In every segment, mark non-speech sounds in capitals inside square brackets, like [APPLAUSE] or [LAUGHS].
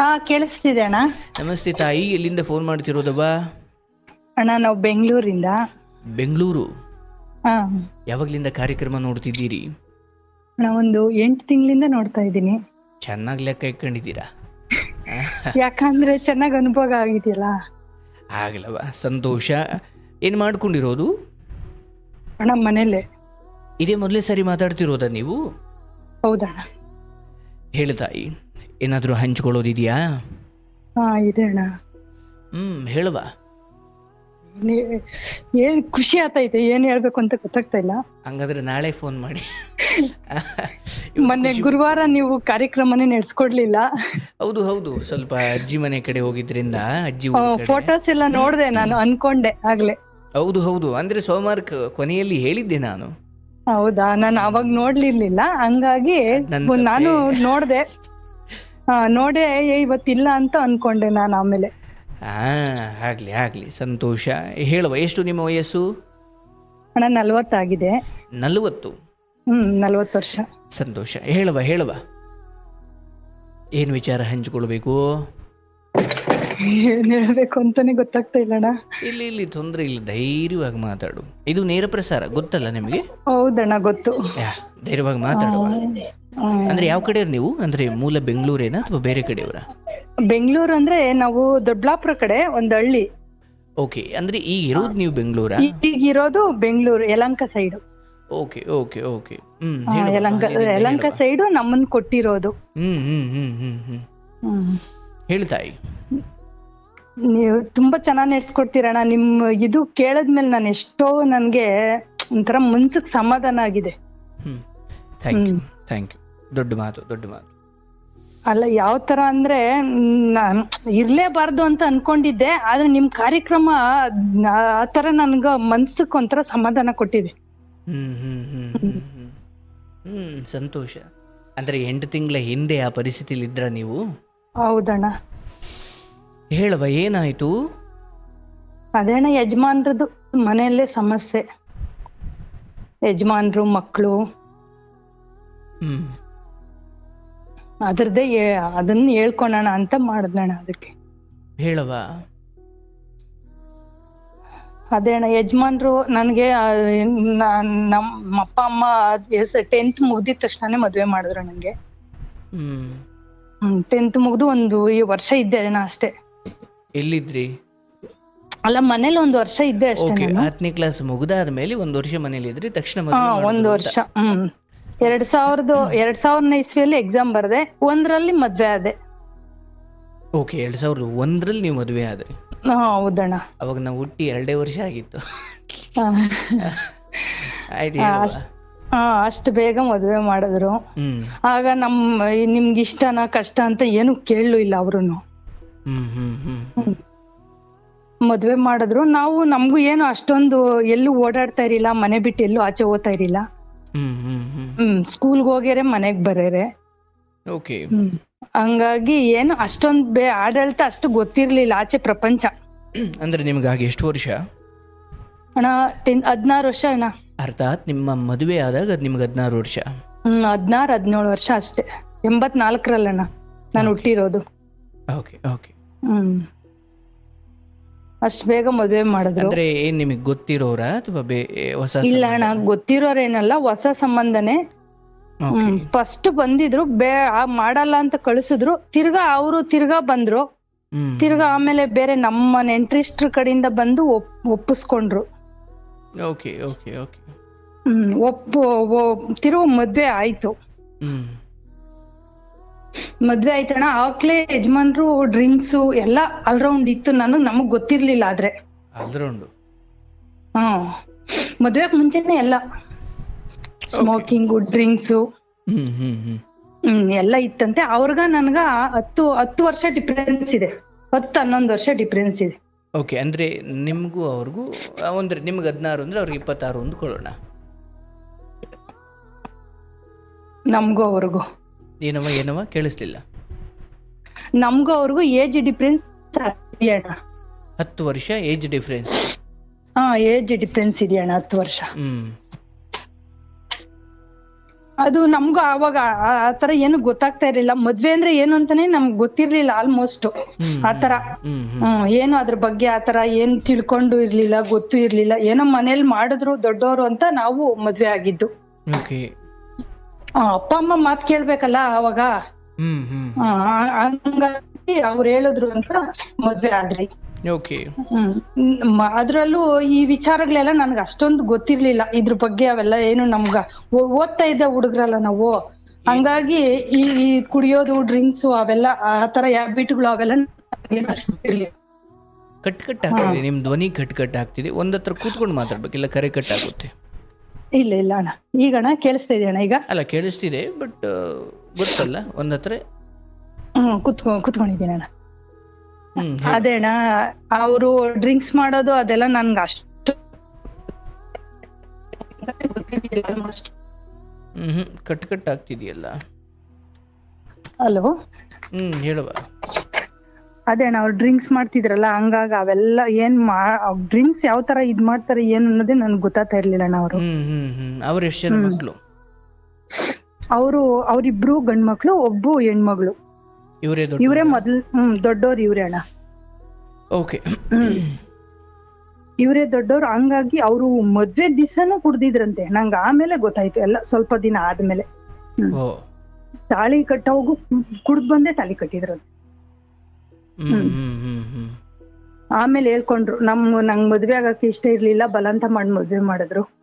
ಹಾ ಕೇಳಿಸ್ತಿದೆ ಅಣ್ಣ ನಮಸ್ತೆ ತಾಯಿ ಎಲ್ಲಿಂದ ಫೋನ್ ಮಾಡ್ತಿರೋದವ್ವ? ಅಣ್ಣ ನಾವು ಬೆಂಗಳೂರಿಂದ. ಬೆಂಗಳೂರು? ಹಾ. ಯಾವಾಗ್ಲಿಂದ ಕಾರ್ಯಕ್ರಮ ನೋಡ್ತಿದ್ದೀರಿ? ಅಣ್ಣ ಒಂದು ಎಂಟು ತಿಂಗಳಿಂದ ನೋಡ್ತಾ ಇದ್ದೀನಿ. ಚೆನ್ನಾಗಿ ಲೆಕ್ಕ ಇಟ್ಕೊಂಡಿದ್ದೀರಾ? ಯಾಕಂದ್ರೆ ಚೆನ್ನಾಗಿ ಅನುಭವ ಆಗಿದೆಯಲ್ಲ. ಆಗಲವ ಸಂತೋಷ. ಏನು ಮಾಡ್ಕೊಂಡಿರೋದು? ಅಣ್ಣ ಮನೇಲೆ ಇದೇ ಮೊದಲೇ ಸರಿ ಮಾತಾಡ್ತಿರೋದಾ ನೀವು? ಹೌದಣ್ಣ. ಹೇಳು ತಾಯಿ. ಏನಾದರೂ ಹಂಚ್ಕೊಳ್ಳೋದಿದೆಯಾ ಹಾ ಇದೆ ಅಣ್ಣ. ಹ್ಮ್ ಹೇಳುವ. ನೀ- ಏನ್ ಖುಷಿ ಆತೈತೆ ಏನ್ ಹೇಳ್ಬೇಕು ಅಂತ ಗೊತ್ತಾಗ್ತಾ ಇಲ್ಲ. ಹಂಗಾದ್ರೆ ನಾಳೆ ಫೋನ್ ಮಾಡಿ. [LAUGHS] ಮೊನ್ನೆ ಗುರುವಾರ ನೀವು ಕಾರ್ಯಕ್ರಮನೇ ನಡೆಸ್ಕೊಡ್ಲಿಲ್ಲ. ಹೌದು ಹೌದು. ಸ್ವಲ್ಪ ಅಜ್ಜಿ ಮನೆ ಕಡೆ ಹೋಗಿದ್ರಿಂದ ಅಜ್ಜಿ ಊರ್ ಕಡೆ. ಫೋಟೋಸ್ ಎಲ್ಲ ನೋಡ್ದೆ ನಾನು ಅನ್ಕೊಂಡೆ ಆಗ್ಲೇ. ಹೌದು ಹೌದು. ಅಂದ್ರೆ ಸೋಮವಾರ ಕ- ಕೊನೆಯಲ್ಲಿ ಹೇಳಿದ್ದೆ ನಾನು. ಹೌದಾ? ನಾನು ಅವಾಗ ನೋಡ್ಲಿರ್ಲಿಲ್ಲ. ಹಂಗಾಗಿ ನನ್. ನೋಡ್ದೆ. ನೋಡೆ ಇವತ್ತಿಲ್ಲ ಅಂತ ಅನ್ಕೊಂಡೆ ನಾನು ಆಮೇಲೆ. ಆ ಆಗ್ಲಿ ಆಗ್ಲಿ ಸಂತೋಷ. ಹೇಳುವ ಎಷ್ಟು ನಿಮ್ಮ ವಯಸ್ಸು? ಅಣ್ಣ ನಲ್ವತ್ತಾಗಿದೆ. ನಲವತ್ತು? ಹ್ಮ್ ನಲ್ವತ್ತು ವರ್ಷ. ಸಂತೋಷ. ಹೇಳುವ ಹೇಳುವ. ಏನು ವಿಚಾರ ಹಂಚಿಕೊಳ್ಬೇಕು? ಏನ್ ಹೇಳ್ಬೇಕು ಅಂತಾನೆ ಗೊತ್ತಾಗ್ತಾ ಇಲ್ಲ ಅಣ್ಣ. ಇಲ್ಲಿ ಇಲ್ಲಿ ತೊಂದರೆ ಇಲ್ಲ ಧೈರ್ಯವಾಗಿ ಮಾತಾಡು. ಇದು ನೇರ ಪ್ರಸಾರ ಗೊತ್ತಲ್ಲ ನಿಮಗೆ? ಹೌದಣ್ಣ ಗೊತ್ತು. ಯಾ ಧೈರ್ಯವಾಗಿ ಮಾತಾಡುವ. ಅಂದ್ರೆ ಯಾವ ಕಡೆ ನೀವು? ಅಂದ್ರೆ ಮೂಲ ಬೆಂಗಳೂರೇನಾ ಅಥವಾ ಬೇರೆ ಕಡೆಯವರ ಬೆಂಗಳೂರು ಅಂದ್ರೆ ನಾವು ದೊಡ್ಡಬಳ್ಳಾಪುರ ಕಡೆ ಒಂದು ಹಳ್ಳಿ. ಓಕೆ ಅಂದ್ರೆ ಈಗ ಇರೋದು ನೀವು ಬೆಂಗಳೂರ? ಈಗ ಇರೋದು Bengaluru Yelahanka side okay okay okay. Hmm Yelahanka Yelahanka side side ನಮ್ಮನ್ ಕೊಟ್ಟಿರೋದು. ಹ್ಮ್ ಹ್ಮ್ ಹ್ಮ್ ಹ್ಮ್ ಹ್ಮ್. ಹ್ಮ್. ಹೇಳು ತಾಯಿ. ನೀವು ತುಂಬಾ ಚೆನ್ನಾಗಿ ನಡೆಸ್ಕೊಡ್ತೀರಣ್ಣ. ನಿಮ್ ಇದು ಕೇಳದ್ಮೇಲೆ ನಾನು ಎಷ್ಟೋ ನನ್ಗೆ ಒಂಥರ ಮನ್ಸಿಗೆ ಸಮಾಧಾನ ಆಗಿದೆ. ಹ್ಮ್ ಥ್ಯಾಂಕ್ ಯು ಥ್ಯಾಂಕ್ ಯು ದೊಡ್ಡ ಮಾತು ದೊಡ್ಡ ಮಾತು. ಅಲ್ಲ ಯಾವ ತರ ಅಂದ್ರೆ ನಾನ್ ಇರ್ಲೇಬಾರ್ದು ಅಂತ ಅನ್ಕೊಂಡಿದ್ದೆ ಆದ್ರೆ ನಿಮ್ ಕಾರ್ಯಕ್ರಮ ಆ ತರ ನನ್ಗ ಮನ್ಸಕ್ ಒಂಥರ ಸಮಾಧಾನ ಕೊಟ್ಟಿದೆ. ಹ್ಮ್ ಹ್ಮ್ ಹ್ಮ್ ಹ್ಮ್ ಹ್ಮ್ ಹ್ಮ್. ಸಂತೋಷ. ಅಂದ್ರೆ ಎಂಟು ತಿಂಗಳ ಹಿಂದೆ ಆ ಪರಿಸ್ಥಿತಿಲಿ ಇದ್ರ ನೀವು? ಹೌದಣ್ಣ. ಹೇಳುವ ಏನಾಯ್ತು? ಅದೇಣ ಯಜಮಾನ್ರದ್ದು ಮನೆಯಲ್ಲೇ ಸಮಸ್ಯೆ. ಯಜಮಾನ್ರು ಮಕ್ಕಳು ಹ್ಮ್. ಅದ್ರದ್ದೇ ಏ- ಅದನ್ನ ಹೇಳ್ಕೊಳೋಣ ಅಂತ ಮಾಡಿದ್ನಣ್ಣ ಅದಕ್ಕೆ. ಹೇಳವ ಅದೇ ಅಣ್ಣ ಯಜಮಾನ್ರು ನನಗೆ ನಮ್ಮ ಅಪ್ಪ ಅಮ್ಮ ಟೆಂತ್ ಮುಗ್ದಿದ ತಕ್ಷಣನೇ ಮದ್ವೆ ಮಾಡಿದ್ರು ನಂಗೆ. ಹ್ಮ್. ಟೆಂತ್ ಮುಗ್ದು ಒಂದು ಈ ವರ್ಷ ಇದ್ದೆ ಅಣ್ಣ ಅಷ್ಟೇ. ಎಲ್ಲಿದ್ರಿ? ಅಲ್ಲ ಮನೇಲಿ ಒಂದು ವರ್ಷ ಇದ್ದೆ ಅಷ್ಟೇ ಹತ್ತನೇ ಕ್ಲಾಸ್ ಮುಗ್ದಾದ್ಮೇಲೆ ಒಂದು ವರ್ಷ ಮನೇಲಿ ಇದ್ರಿ ತಕ್ಷಣ ಒಂದು ವರ್ಷ ಹ್ಮ್. ಎರಡ್ ಸಾವಿರದ ಎರಡ್ ಸಾವಿರದ ಇಸ್ವಿಯಲ್ಲಿ ಎಕ್ಸಾಮ್ ಬರ್ದೆ ಒಂದ್ರಲ್ಲಿ ಮದ್ವೆ ಆದೆ. ಓಕೆ ಎರಡ್ ಸಾವಿರದ ಒಂದರಲ್ಲಿ ನೀವು ಮದುವೆ ಆದ್ರಿ? ಹಾ ಹೌದಣ್ಣ. ಅವಾಗ ನಾವು ಹುಟ್ಟಿ ಎರಡೇ ವರ್ಷ ಆಗಿತ್ತು. ಹಾ. ಆಯ್ತು ಹಾ, ಹೇಳುವ. ಅಷ್ಟ್- ಹಾ ಅಷ್ಟು ಬೇಗ ಮದ್ವೆ ಮಾಡಿದ್ರು. ಹ್ಮ್. ಆಗ ನಮ್ ನಿಮ್ಗೆ ಇಷ್ಟನಾ ಕಷ್ಟ ಅಂತ ಏನು ಕೇಳಲು ಇಲ್ಲ ಅವ್ರುನು. ಹ್ಮ್ ಹ್ಮ್ ಹ್ಮ್. ಹ್ಮ್. ಮದ್ವೆ ಮಾಡಿದ್ರು. ನಾವು ನಮ್ಗೂ ಏನು ಅಷ್ಟೊಂದು ಎಲ್ಲೂ ಓಡಾಡ್ತಾ ಇರಿಲ್ಲ ಮನೆ ಬಿಟ್ಟು ಎಲ್ಲೂ ಆಚೆ ಹೋಗ್ತಾ ಇರಿಲ್ಲ. ಹ್ಮ್ ಹ್ಮ್. ಹ್ಮ್ ಹ್ಮ್ ಸ್ಕೂಲ್ಗೆ ಹೋಗ್ಯಾರೆ ಮನೆಗ್ ಬರೇರೆ. ಓಕೆ ಹಂಗಾಗಿ ಏನು ಅಷ್ಟೊಂದ್ ಬೇ ಆಡಳಿತ ಅಷ್ಟು ಗೊತ್ತಿರ್ಲಿಲ್ಲ ಆಚೆ ಪ್ರಪಂಚ. ಅಂದ್ರೆ ನಿಮ್ಗೆ ಹಾಗೆ ಎಷ್ಟು ವರ್ಷ? ಅಣ್ಣ ಟೆನ್ ಹದಿನಾರು ವರ್ಷ ಅಣ್ಣ. ಅರ್ಥಾತ್ ನಿಮ್ಮ ಮದುವೆ ಆದಾಗ ಅದು ನಿಮ್ಗೆ ಹದಿನಾರು ವರ್ಷ. ಹ್ಮ್ ಹದಿನಾರು ಹದಿನೇಳು ವರ್ಷ ಅಷ್ಟೇ. ಎಂಬತ್ನಾಲ್ಕರಲ್ಲಣ್ಣ ನಾನು ಹುಟ್ಟಿರೋದು. Okay okay hmm. ಅಷ್ಟ್ ಬೇಗ ಮದ್ವೆ ಮಾಡಿದ್ರು. ಅಂದ್ರೆ ಏನ್ ನಿಮಗೆ ಗೊತ್ತಿರೋರ ಅಥವಾ ಹೊಸ ಇಲ್ಲ ಅಣ್ಣ ಗೊತ್ತಿರೋರೇನಲ್ಲ ಹೊಸ ಸಂಬಂಧನೇ. ಫಸ್ಟ್ ಬಂದಿದ್ರು ಬೇ ಮಾಡಲ್ಲ ಅಂತ ಕಳಿಸಿದ್ರು. ತಿರ್ಗಾ ಅವರು ತಿರ್ಗಾ ಬಂದ್ರು. ತಿರ್ಗಾ ಆಮೇಲೆ ಬೇರೆ ನಮ್ಮ ನೆಂಟ್ರಿಸ್ಟ್ರ ಕಡೆಯಿಂದ ಬಂದು ಒಪ್ ಒಪ್ಪಿಸ್ಕೊಂಡ್ರು. Okay okay okay. ಹ್ಮ್ ಒಪ್ಪು ತಿರ್ಗಾ ಮದ್ವೆ ಆಯ್ತು. ಮದ್ವೆ ಆಯ್ತಣ್ಣ. ಆಕ್ಲೆ ಯಜಮಾನ್ರು ಡ್ರಿಂಕ್ಸ್ ಎಲ್ಲ ಆಲ್ರೌಂಡ್ ಇತ್ತು. ನಾನು ನಮಗ್ ಗೊತ್ತಿರ್ಲಿಲ್ಲ ಆದ್ರೆ. ಆಲ್ರೌಂಡ್ ಹಾ. ಮದ್ವೆ ಮುಂಚೆನೆ ಎಲ್ಲ. ಸ್ಮೋಕಿಂಗ್ ಡ್ರಿಂಕ್ಸ್ ಹ್ಮ್ ಎಲ್ಲ ಇತ್ತಂತೆ. ಅವ್ರಗ ನನ್ಗ ಹತ್ತು ಹತ್ತು ವರ್ಷ ಡಿಫ್ರೆನ್ಸ್ ಇದೆ. ಹತ್ತು ಹನ್ನೊಂದು ವರ್ಷ ಡಿಫ್ರೆನ್ಸ್ ಇದೆ. ಓಕೆ ಅಂದ್ರೆ ನಿಮಗೂ ಅವ್ರಿಗೂ ಅಂದ್ರೆ ನಿಮ್ಗೆ ಹದಿನಾರು ಅಂದ್ರೆ ಅವ್ರಿಗೆ ಇಪ್ಪತ್ತಾರು ಅಂದ್ಕೊಳ್ಳೋಣ ನಮ್ಗೂ ಅವ್ರಿಗೂ. ಏನವ ಏನವ ಕೇಳಿಸ್ಲಿಲ್ಲ. ನಮ್ಗೂ ಅವ್ರಿಗೂ ಏಜ್ ಡಿಫ್ರೆನ್ಸ್ ಇದೆಯಣ್ಣ ಹತ್ತು ವರ್ಷ ಏಜ್ ಡಿಫ್ರೆನ್ಸ್ ಹಾ ಏಜ್ ಡಿಫ್ರೆನ್ಸ್ ಇದೆಯಣ್ಣ ಹತ್ತು ವರ್ಷ. ಹ್ಮ್. ಅದು ನಮ್ಗೂ ಅವಾಗ ಆ- ಆ ತರ ಏನು ಗೊತ್ತಾಗ್ತಾ ಇರ್ಲಿಲ್ಲ. ಮದ್ವೆ ಅಂದ್ರೆ ಏನು ಅಂತಾನೆ ನಮ್ಗ್ ಗೊತ್ತಿರ್ಲಿಲ್ಲ ಆಲ್ಮೋಸ್ಟ್ ಹ್ಮ್ ಆತರ ಹ್ಮ್ ಹ್ಮ್ ಹ್ಮ್. ಏನು ಅದ್ರ ಬಗ್ಗೆ ಆತರ ಏನ್ ತಿಳ್ಕೊಂಡು ಇರ್ಲಿಲ್ಲ ಗೊತ್ತು ಇರ್ಲಿಲ್ಲ. ಏನೋ ಮನೇಲಿ ಮಾಡಿದ್ರು ದೊಡ್ಡವರು ಅಂತ ನಾವು ಮದ್ವೆ ಆಗಿದ್ದು. ಓಕೆ ಅಪ್ಪ ಅಮ್ಮ ಮಾತ್ ಕೇಳ್ಬೇಕಲ್ಲ ಅವಾಗ? ಹ್ಮ್ ಹ್ಮ್. ಆ, ಹಂಗಾಗಿ ಅವ್ರು ಹೇಳಿದ್ರು ಅಂತ ಮದ್ವೆ ಆದ್ರಿ. ಓಕೆ. ಹ್ಮ್. ಮ- ಅದ್ರಲ್ಲೂ ಈ ವಿಚಾರಗಳೆಲ್ಲ ನನ್ಗೆ ಅಷ್ಟೊಂದು ಗೊತ್ತಿರ್ಲಿಲ್ಲ. ಇದ್ರ ಬಗ್ಗೆ ಅವೆಲ್ಲ ಏನು ನಮ್ಗ ಓ- ಓದ್ತಾ ಇದ್ದ ಹುಡುಗ್ರಲ್ಲ ನಾವು. ಹಂಗಾಗಿ ಈ ಈ ಕುಡಿಯೋದು ಡ್ರಿಂಕ್ಸ್ ಅವೆಲ್ಲ ಆ ತರ ಹ್ಯಾಬಿಟ್ಗಳು ಅವೆಲ್ಲ ಅಷ್ಟು ಗೊತ್ತಿರ್ಲಿಲ್ಲ. ಕಟ್ ಕಟ್ ಆಗ್ತಿದೆ. ನಿಮ್ ಧ್ವನಿ ಕಟ್ ಕಟ್ ಆಗ್ತಿದೆ. ಒಂದ್ ಹತ್ರ ಕೂತ್ಕೊಂಡು ಮಾತಾಡ್ಬೇಕು. ಇಲ್ಲ ಕರೆ ಕಟ್ ಆಗುತ್ತೆ. ಇಲ್ಲ ಇಲ್ಲ ಅಣ್ಣ. ಈಗ ಅಣ್ಣ ಕೇಳಿಸ್ತಾ ಇದೆ ಅಣ್ಣ ಈಗ? ಅಲ್ಲ ಕೇಳಿಸ್ತಿದೆ ಬಟ್ ಗೊತ್ತಲ್ಲ ಒಂದ್ ಹತ್ರ ಹ್ಮ್ ಕುತ್ಕೊ ಕುತ್ಕೊಂಡಿದ್ದೀನಿ ಅಣ್ಣ. ಹ್ಮ್ ಅದೇ ಅಣ್ಣ ಅವರು ಡ್ರಿಂಕ್ಸ್ ಮಾಡೋದು ಅದೆಲ್ಲ ನನ್ಗೆ ಅಷ್ಟು ಗೊತ್ತಿರ್ಲಿಲ್ಲ almost. Hmm hmm cut cut ಆಗ್ತಿದೆಯಲ್ಲ? ಹಲೋ ಹ್ಮ್ ಹೇಳುವ. ಅದೇ ಅಣ್ಣ ಅವ್ರು ಡ್ರಿಂಕ್ಸ್ ಮಾಡ್ತಿದ್ರಲ್ಲ ಹಂಗಾಗಿ ಅವೆಲ್ಲ ಏನ್ ಮಾ ಡ್ರಿಂಕ್ಸ್ ಯಾವ ತರ ಇದ್ ಮಾಡ್ತಾರೆ ಏನು ಅನ್ನೋದೇ ನನ್ಗೆ ಗೊತ್ತಾಗ್ತಾ ಇರ್ಲಿಲ್ಲ ಅಣ್ಣ ಅವರು. ಹ್ಮ್ ಹ್ಮ್ ಹ್ಮ್. ಅವ್ರ ಎಷ್ಟು ಜನ ಮಕ್ಕಳು ಅವರು ಅವ್ರಿಬ್ರು ಗಂಡ್ಮಕ್ಳು ಒಬ್ಬು ಹೆಣ್ಮಗಳು. ಇವರೇ ಇವ್ರೇ ದೊಡ್ಡ ಮೊದ್ಲು ಹ್ಮ್ ದೊಡ್ಡೋರು ಇವ್ರೇ ಅಣ್ಣ. ಓಕೆ. ಇವ್ರೇ ದೊಡ್ಡೋರು ಹಂಗಾಗಿ ಅವರು ಮದ್ವೆ ದಿವಸನೂ ಕುಡ್ದಿದ್ರಂತೆ. ನಂಗೆ ಆಮೇಲೆ ಗೊತ್ತಾಯ್ತು ಎಲ್ಲ ಸ್ವಲ್ಪ ದಿನ ಆದ್ಮೇಲೆ. ಓ. ತಾಳಿ ಕಟ್ಟೋಗು ಕುಡ್ದ್ ಬಂದೆ ತಾಳಿ ಕಟ್ಟಿದ್ರಂತೆ. ಆಮೇಲೆ ಹೇಳ್ಕೊಂಡ್ರು ನಮ್ ನಂಗ್ ಮದ್ವೆ ಆಗಕ್ಕೆ ಇಷ್ಟ ಇರ್ಲಿಲ್ಲ ಬಲವಂತ ಮಾಡಿ ಮದ್ವೆ ಮಾಡಿದ್ರು.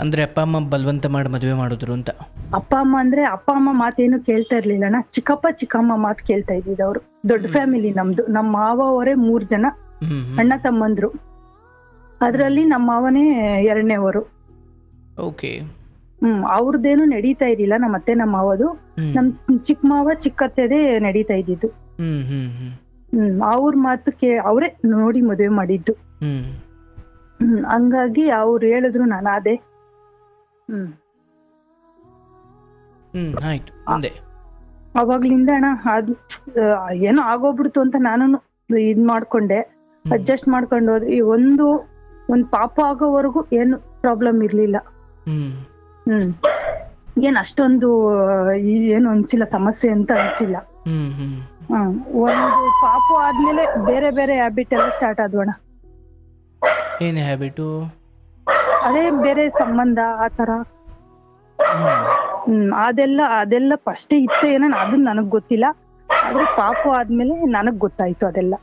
ಅಂದ್ರೆ ಅಪ್ಪ ಅಮ್ಮ ಬಲವಂತ ಮಾಡಿ ಮದ್ವೆ ಮಾಡಿದ್ರು ಅಂತ? ಅಪ್ಪ ಅಮ್ಮ ಅಂದ್ರೆ ಅಪ್ಪ ಅಮ್ಮ ಮಾತೇನು ಕೇಳ್ತಾ ಇರ್ಲಿಲ್ಲ ಅಣ್ಣ. ಚಿಕ್ಕಪ್ಪ ಚಿಕ್ಕಮ್ಮ ಮಾತು ಕೇಳ್ತಾ ಇದ್ದಿದ್ದು ಅವ್ರು. ದೊಡ್ಡ ಫ್ಯಾಮಿಲಿ ನಮ್ದು. ನಮ್ಮ ಮಾವ ಅವರೇ ಮೂರ್ ಜನ. ಅಣ್ಣ ತಮ್ಮಂದ್ರು. ಅದ್ರಲ್ಲಿ ನಮ್ಮ ಮಾವನೇ ಎರಡನೇವರು ಓಕೆ. ಹ್ಮ್ ಅವ್ರದ್ದೇನು ನಡೀತಾ ಇರ್ಲಿಲ್ಲ ನಮ್ಮ ಅತ್ತೆ ನಮ್ಮ ಮಾವದು. ನಮ್ ಚಿಕ್ಕ ಮಾವ ಚಿಕ್ಕತ್ತೆದೇ ನಡೀತಾ ಇದ್ದಿದ್ದು. ಹ್ಮ್ ಅವ್ರ ಮಾತು ಕೇ ಅವರೇ ನೋಡಿ ಮದುವೆ ಮಾಡಿದ್ದು. ಹ್ಮ್. ಹಂಗಾಗಿ ಅವ್ರು ಹೇಳಿದ್ರು ನಾನು ಅದೇ. ಹ್ಮ್. ಅವಾಗ್ಲಿಂದ ಅಣ್ಣ ಅದು ಏನೋ ಆಗೋಗ್ಬಿಡ್ತು ಅಂತ ನಾನು ಇದ್ ಮಾಡ್ಕೊಂಡೆ. ಅಡ್ಜಸ್ಟ್ ಮಾಡ್ಕೊಂಡು ಹೋದ್ವಿ ಈ ಒಂದು ಒಂದ್ ಪಾಪ ಆಗೋವರೆಗೂ ಏನು ಪ್ರಾಬ್ಲಮ್ ಇರ್ಲಿಲ್ಲ. ಹ್ಮ್. ಏನ್ ಅಷ್ಟೊಂದು ಆ, ಏನು ಅನ್ಸಿಲ್ಲ ಸಮಸ್ಯೆ ಅಂತ ಅನ್ಸಿಲ್ಲ. ಒಂದು ಪಾಪು ಆದ್ಮೇಲೆ ಬೇರೆ ಬೇರೆ ಹ್ಯಾಬಿಟ್ ಎಲ್ಲ ಸ್ಟಾರ್ಟ್ ಆದ್ವಣ ಏನ್ ಹ್ಯಾಬಿಟು ಅದೇ ಬೇರೆ ಸಂಬಂಧ ಆತರ ತರ ಹ್ಮ್ ಅದೆಲ್ಲ ಅದೆಲ್ಲ ಫಸ್ಟ್ ಇತ್ತು ಏನೋ ಅದು ನನಗ್ ಗೊತ್ತಿಲ್ಲ. ಆದ್ರೆ ಪಾಪು ಆದ್ಮೇಲೆ ನನಗ್ ಗೊತ್ತಾಯ್ತು ಅದೆಲ್ಲ.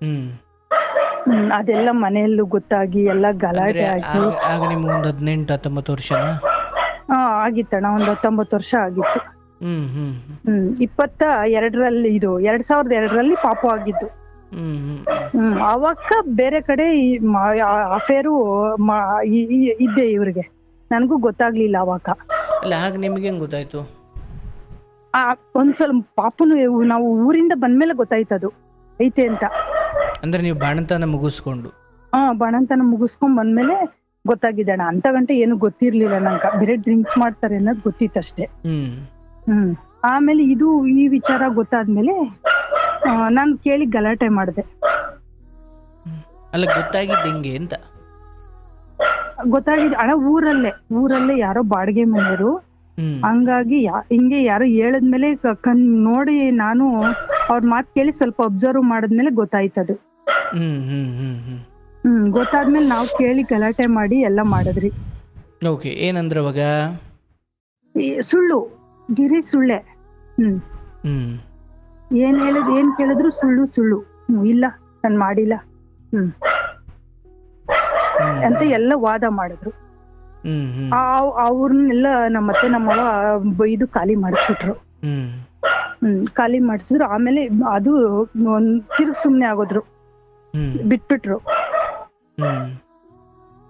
ಹ್ಮ್. ಅದೆಲ್ಲ ಮನೆಯಲ್ಲೂ ಗೊತ್ತಾಗಿ ಎಲ್ಲ ಗಲಾಟೆ ಆಗಿ. ಆಗ ಆಗ ನಿಮ್ಗೆ ಒಂದು ಹದಿನೆಂಟು ಹತ್ತೊಂಬತ್ತು ವರ್ಷನಾ? ಹಾ ಆಗಿತ್ತಣ್ಣ ಒಂದ್ ಹತ್ತೊಂಬತ್ತು ವರ್ಷ ಆಗಿತ್ತು. ಹ್ಮ್ ಹ್ಮ್ ಹ್ಮ್. ಇಪ್ಪತ್ತ ಎರಡರಲ್ಲಿ ಇದು ಎರಡ್ ಸಾವಿರದ ಎರಡರಲ್ಲಿ ಪಾಪು ಆಗಿದ್ದು. ಹ್ಮ್ ಹ್ಮ್ ಹ್ಮ್. ಅವಾಗ ಬೇರೆ ಕಡೆ ಅಫೇರು ಇದ್ದೆ ಇವ್ರಿಗೆ. ನನಗೂ ಗೊತ್ತಾಗ್ಲಿಲ್ಲ ಅವಾಗ. ಅಲ್ಲ ನಿಮ್ಗೆ ಹೆಂಗ್ ಗೊತ್ತಾಯ್ತು? ಆ ಒಂದ್ಸಲ ಪಾಪುನು ನಾವು ಊರಿಂದ ಬಂದ್ಮೇಲೆ ಗೊತ್ತಾಯ್ತದು. ಐತೆ ಅಂತ. ಅಂದ್ರೆ ನೀವು ಬಾಣಂತನ ಮುಗಿಸ್ಕೊಂಡು. ಹಾ ಬಾಣಂತನ ಮುಗಿಸ್ಕೊಂಡ್ ಬಂದ್ಮೇಲೆ ಗೊತ್ತಾಗಿದ್ದಣ್ಣ ಅಂತ ಗಂಟೆ ಏನು ಗೊತ್ತಿರ್ಲಿಲ್ಲ ನಂಗ. ಬೇರೆ ಡ್ರಿಂಕ್ಸ್ ಮಾಡ್ತಾರೆ ಅನ್ನೋದು ಗೊತ್ತಿತ್ತಷ್ಟೇ. ಹ್ಮ್. ಆಮೇಲೆ ಇದು ಈ ವಿಚಾರ ಗೊತ್ತಾದ್ಮೇಲೆ ನಾನು ಕೇಳಿ ಗಲಾಟೆ ಮಾಡಿದೆ. ಅಲ್ಲ ಗೊತ್ತಾಗಿದ್ದು ಹೆಂಗೆ ಅಂತ? ಗೊತ್ತಾಗಿದ್ದು ಅಣ್ಣ ಊರಲ್ಲೇ. ಊರಲ್ಲೇ ಯಾರೋ ಬಾಡಿಗೆ ಮನೆಯವರು. ಹಂಗಾಗಿ ಹಿಂಗೆ ಯಾರು ಹೇಳದ್ಮೇಲೆ ಕಣ್ ನೋಡಿ ನಾನು ಅವ್ರ ಮಾತ್ ಕೇಳಿ ಸ್ವಲ್ಪ ಅಬ್ಸರ್ವ್ ಮಾಡಿದ್ಮೇಲೆ ಗೊತ್ತಾಯ್ತದು. ಹ್ಮ್ ಹ್ಮ್ ಹ್ಮ್. ಹ್ಮ್ ಗೊತ್ತಾದ್ಮೇಲೆ ನಾವು ಕೇಳಿ ಗಲಾಟೆ ಮಾಡಿ ಎಲ್ಲ ಮಾಡಿದ್ರಿ. ಓಕೆ ಏನಂದ್ರೆ ಅವಾಗ? ಈ ಸುಳ್ಳು ಗಿರಿ ಸುಳ್ಳೆ. ಹ್ಮ್. ಹ್ಮ್. ಏನ್ ಹೇಳದ್ ಏನ್ ಕೇಳಿದ್ರು ಸುಳ್ಳು ಸುಳ್ಳು. ಹ್ಮ್ ಇಲ್ಲ ನಾನ್ ಮಾಡಿಲ್ಲ. ಹ್ಮ್. ಹ್ಮ್. ಅಂತ ಎಲ್ಲ ವಾದ ಮಾಡಿದ್ರು. ಹ್ಮ್ ಹ್ಮ್. ಆ- ಅವ್ರನ್ನೆಲ್ಲ ನಮ್ಮತ್ತೆ ನಮ್ಮವ್ವ ಬೈದು ಖಾಲಿ ಮಾಡಿಸ್ಬಿಟ್ರು. ಹ್ಮ್. ಹ್ಮ್ ಖಾಲಿ ಮಾಡಿಸಿದ್ರು. ಆಮೇಲೆ ಅದು ಒಂದ್ ತಿರ್ಗ್ ಸುಮ್ನೆ ಆಗೋದ್ರು. ಹ್ಮ್. ಬಿಟ್ಬಿಟ್ರು.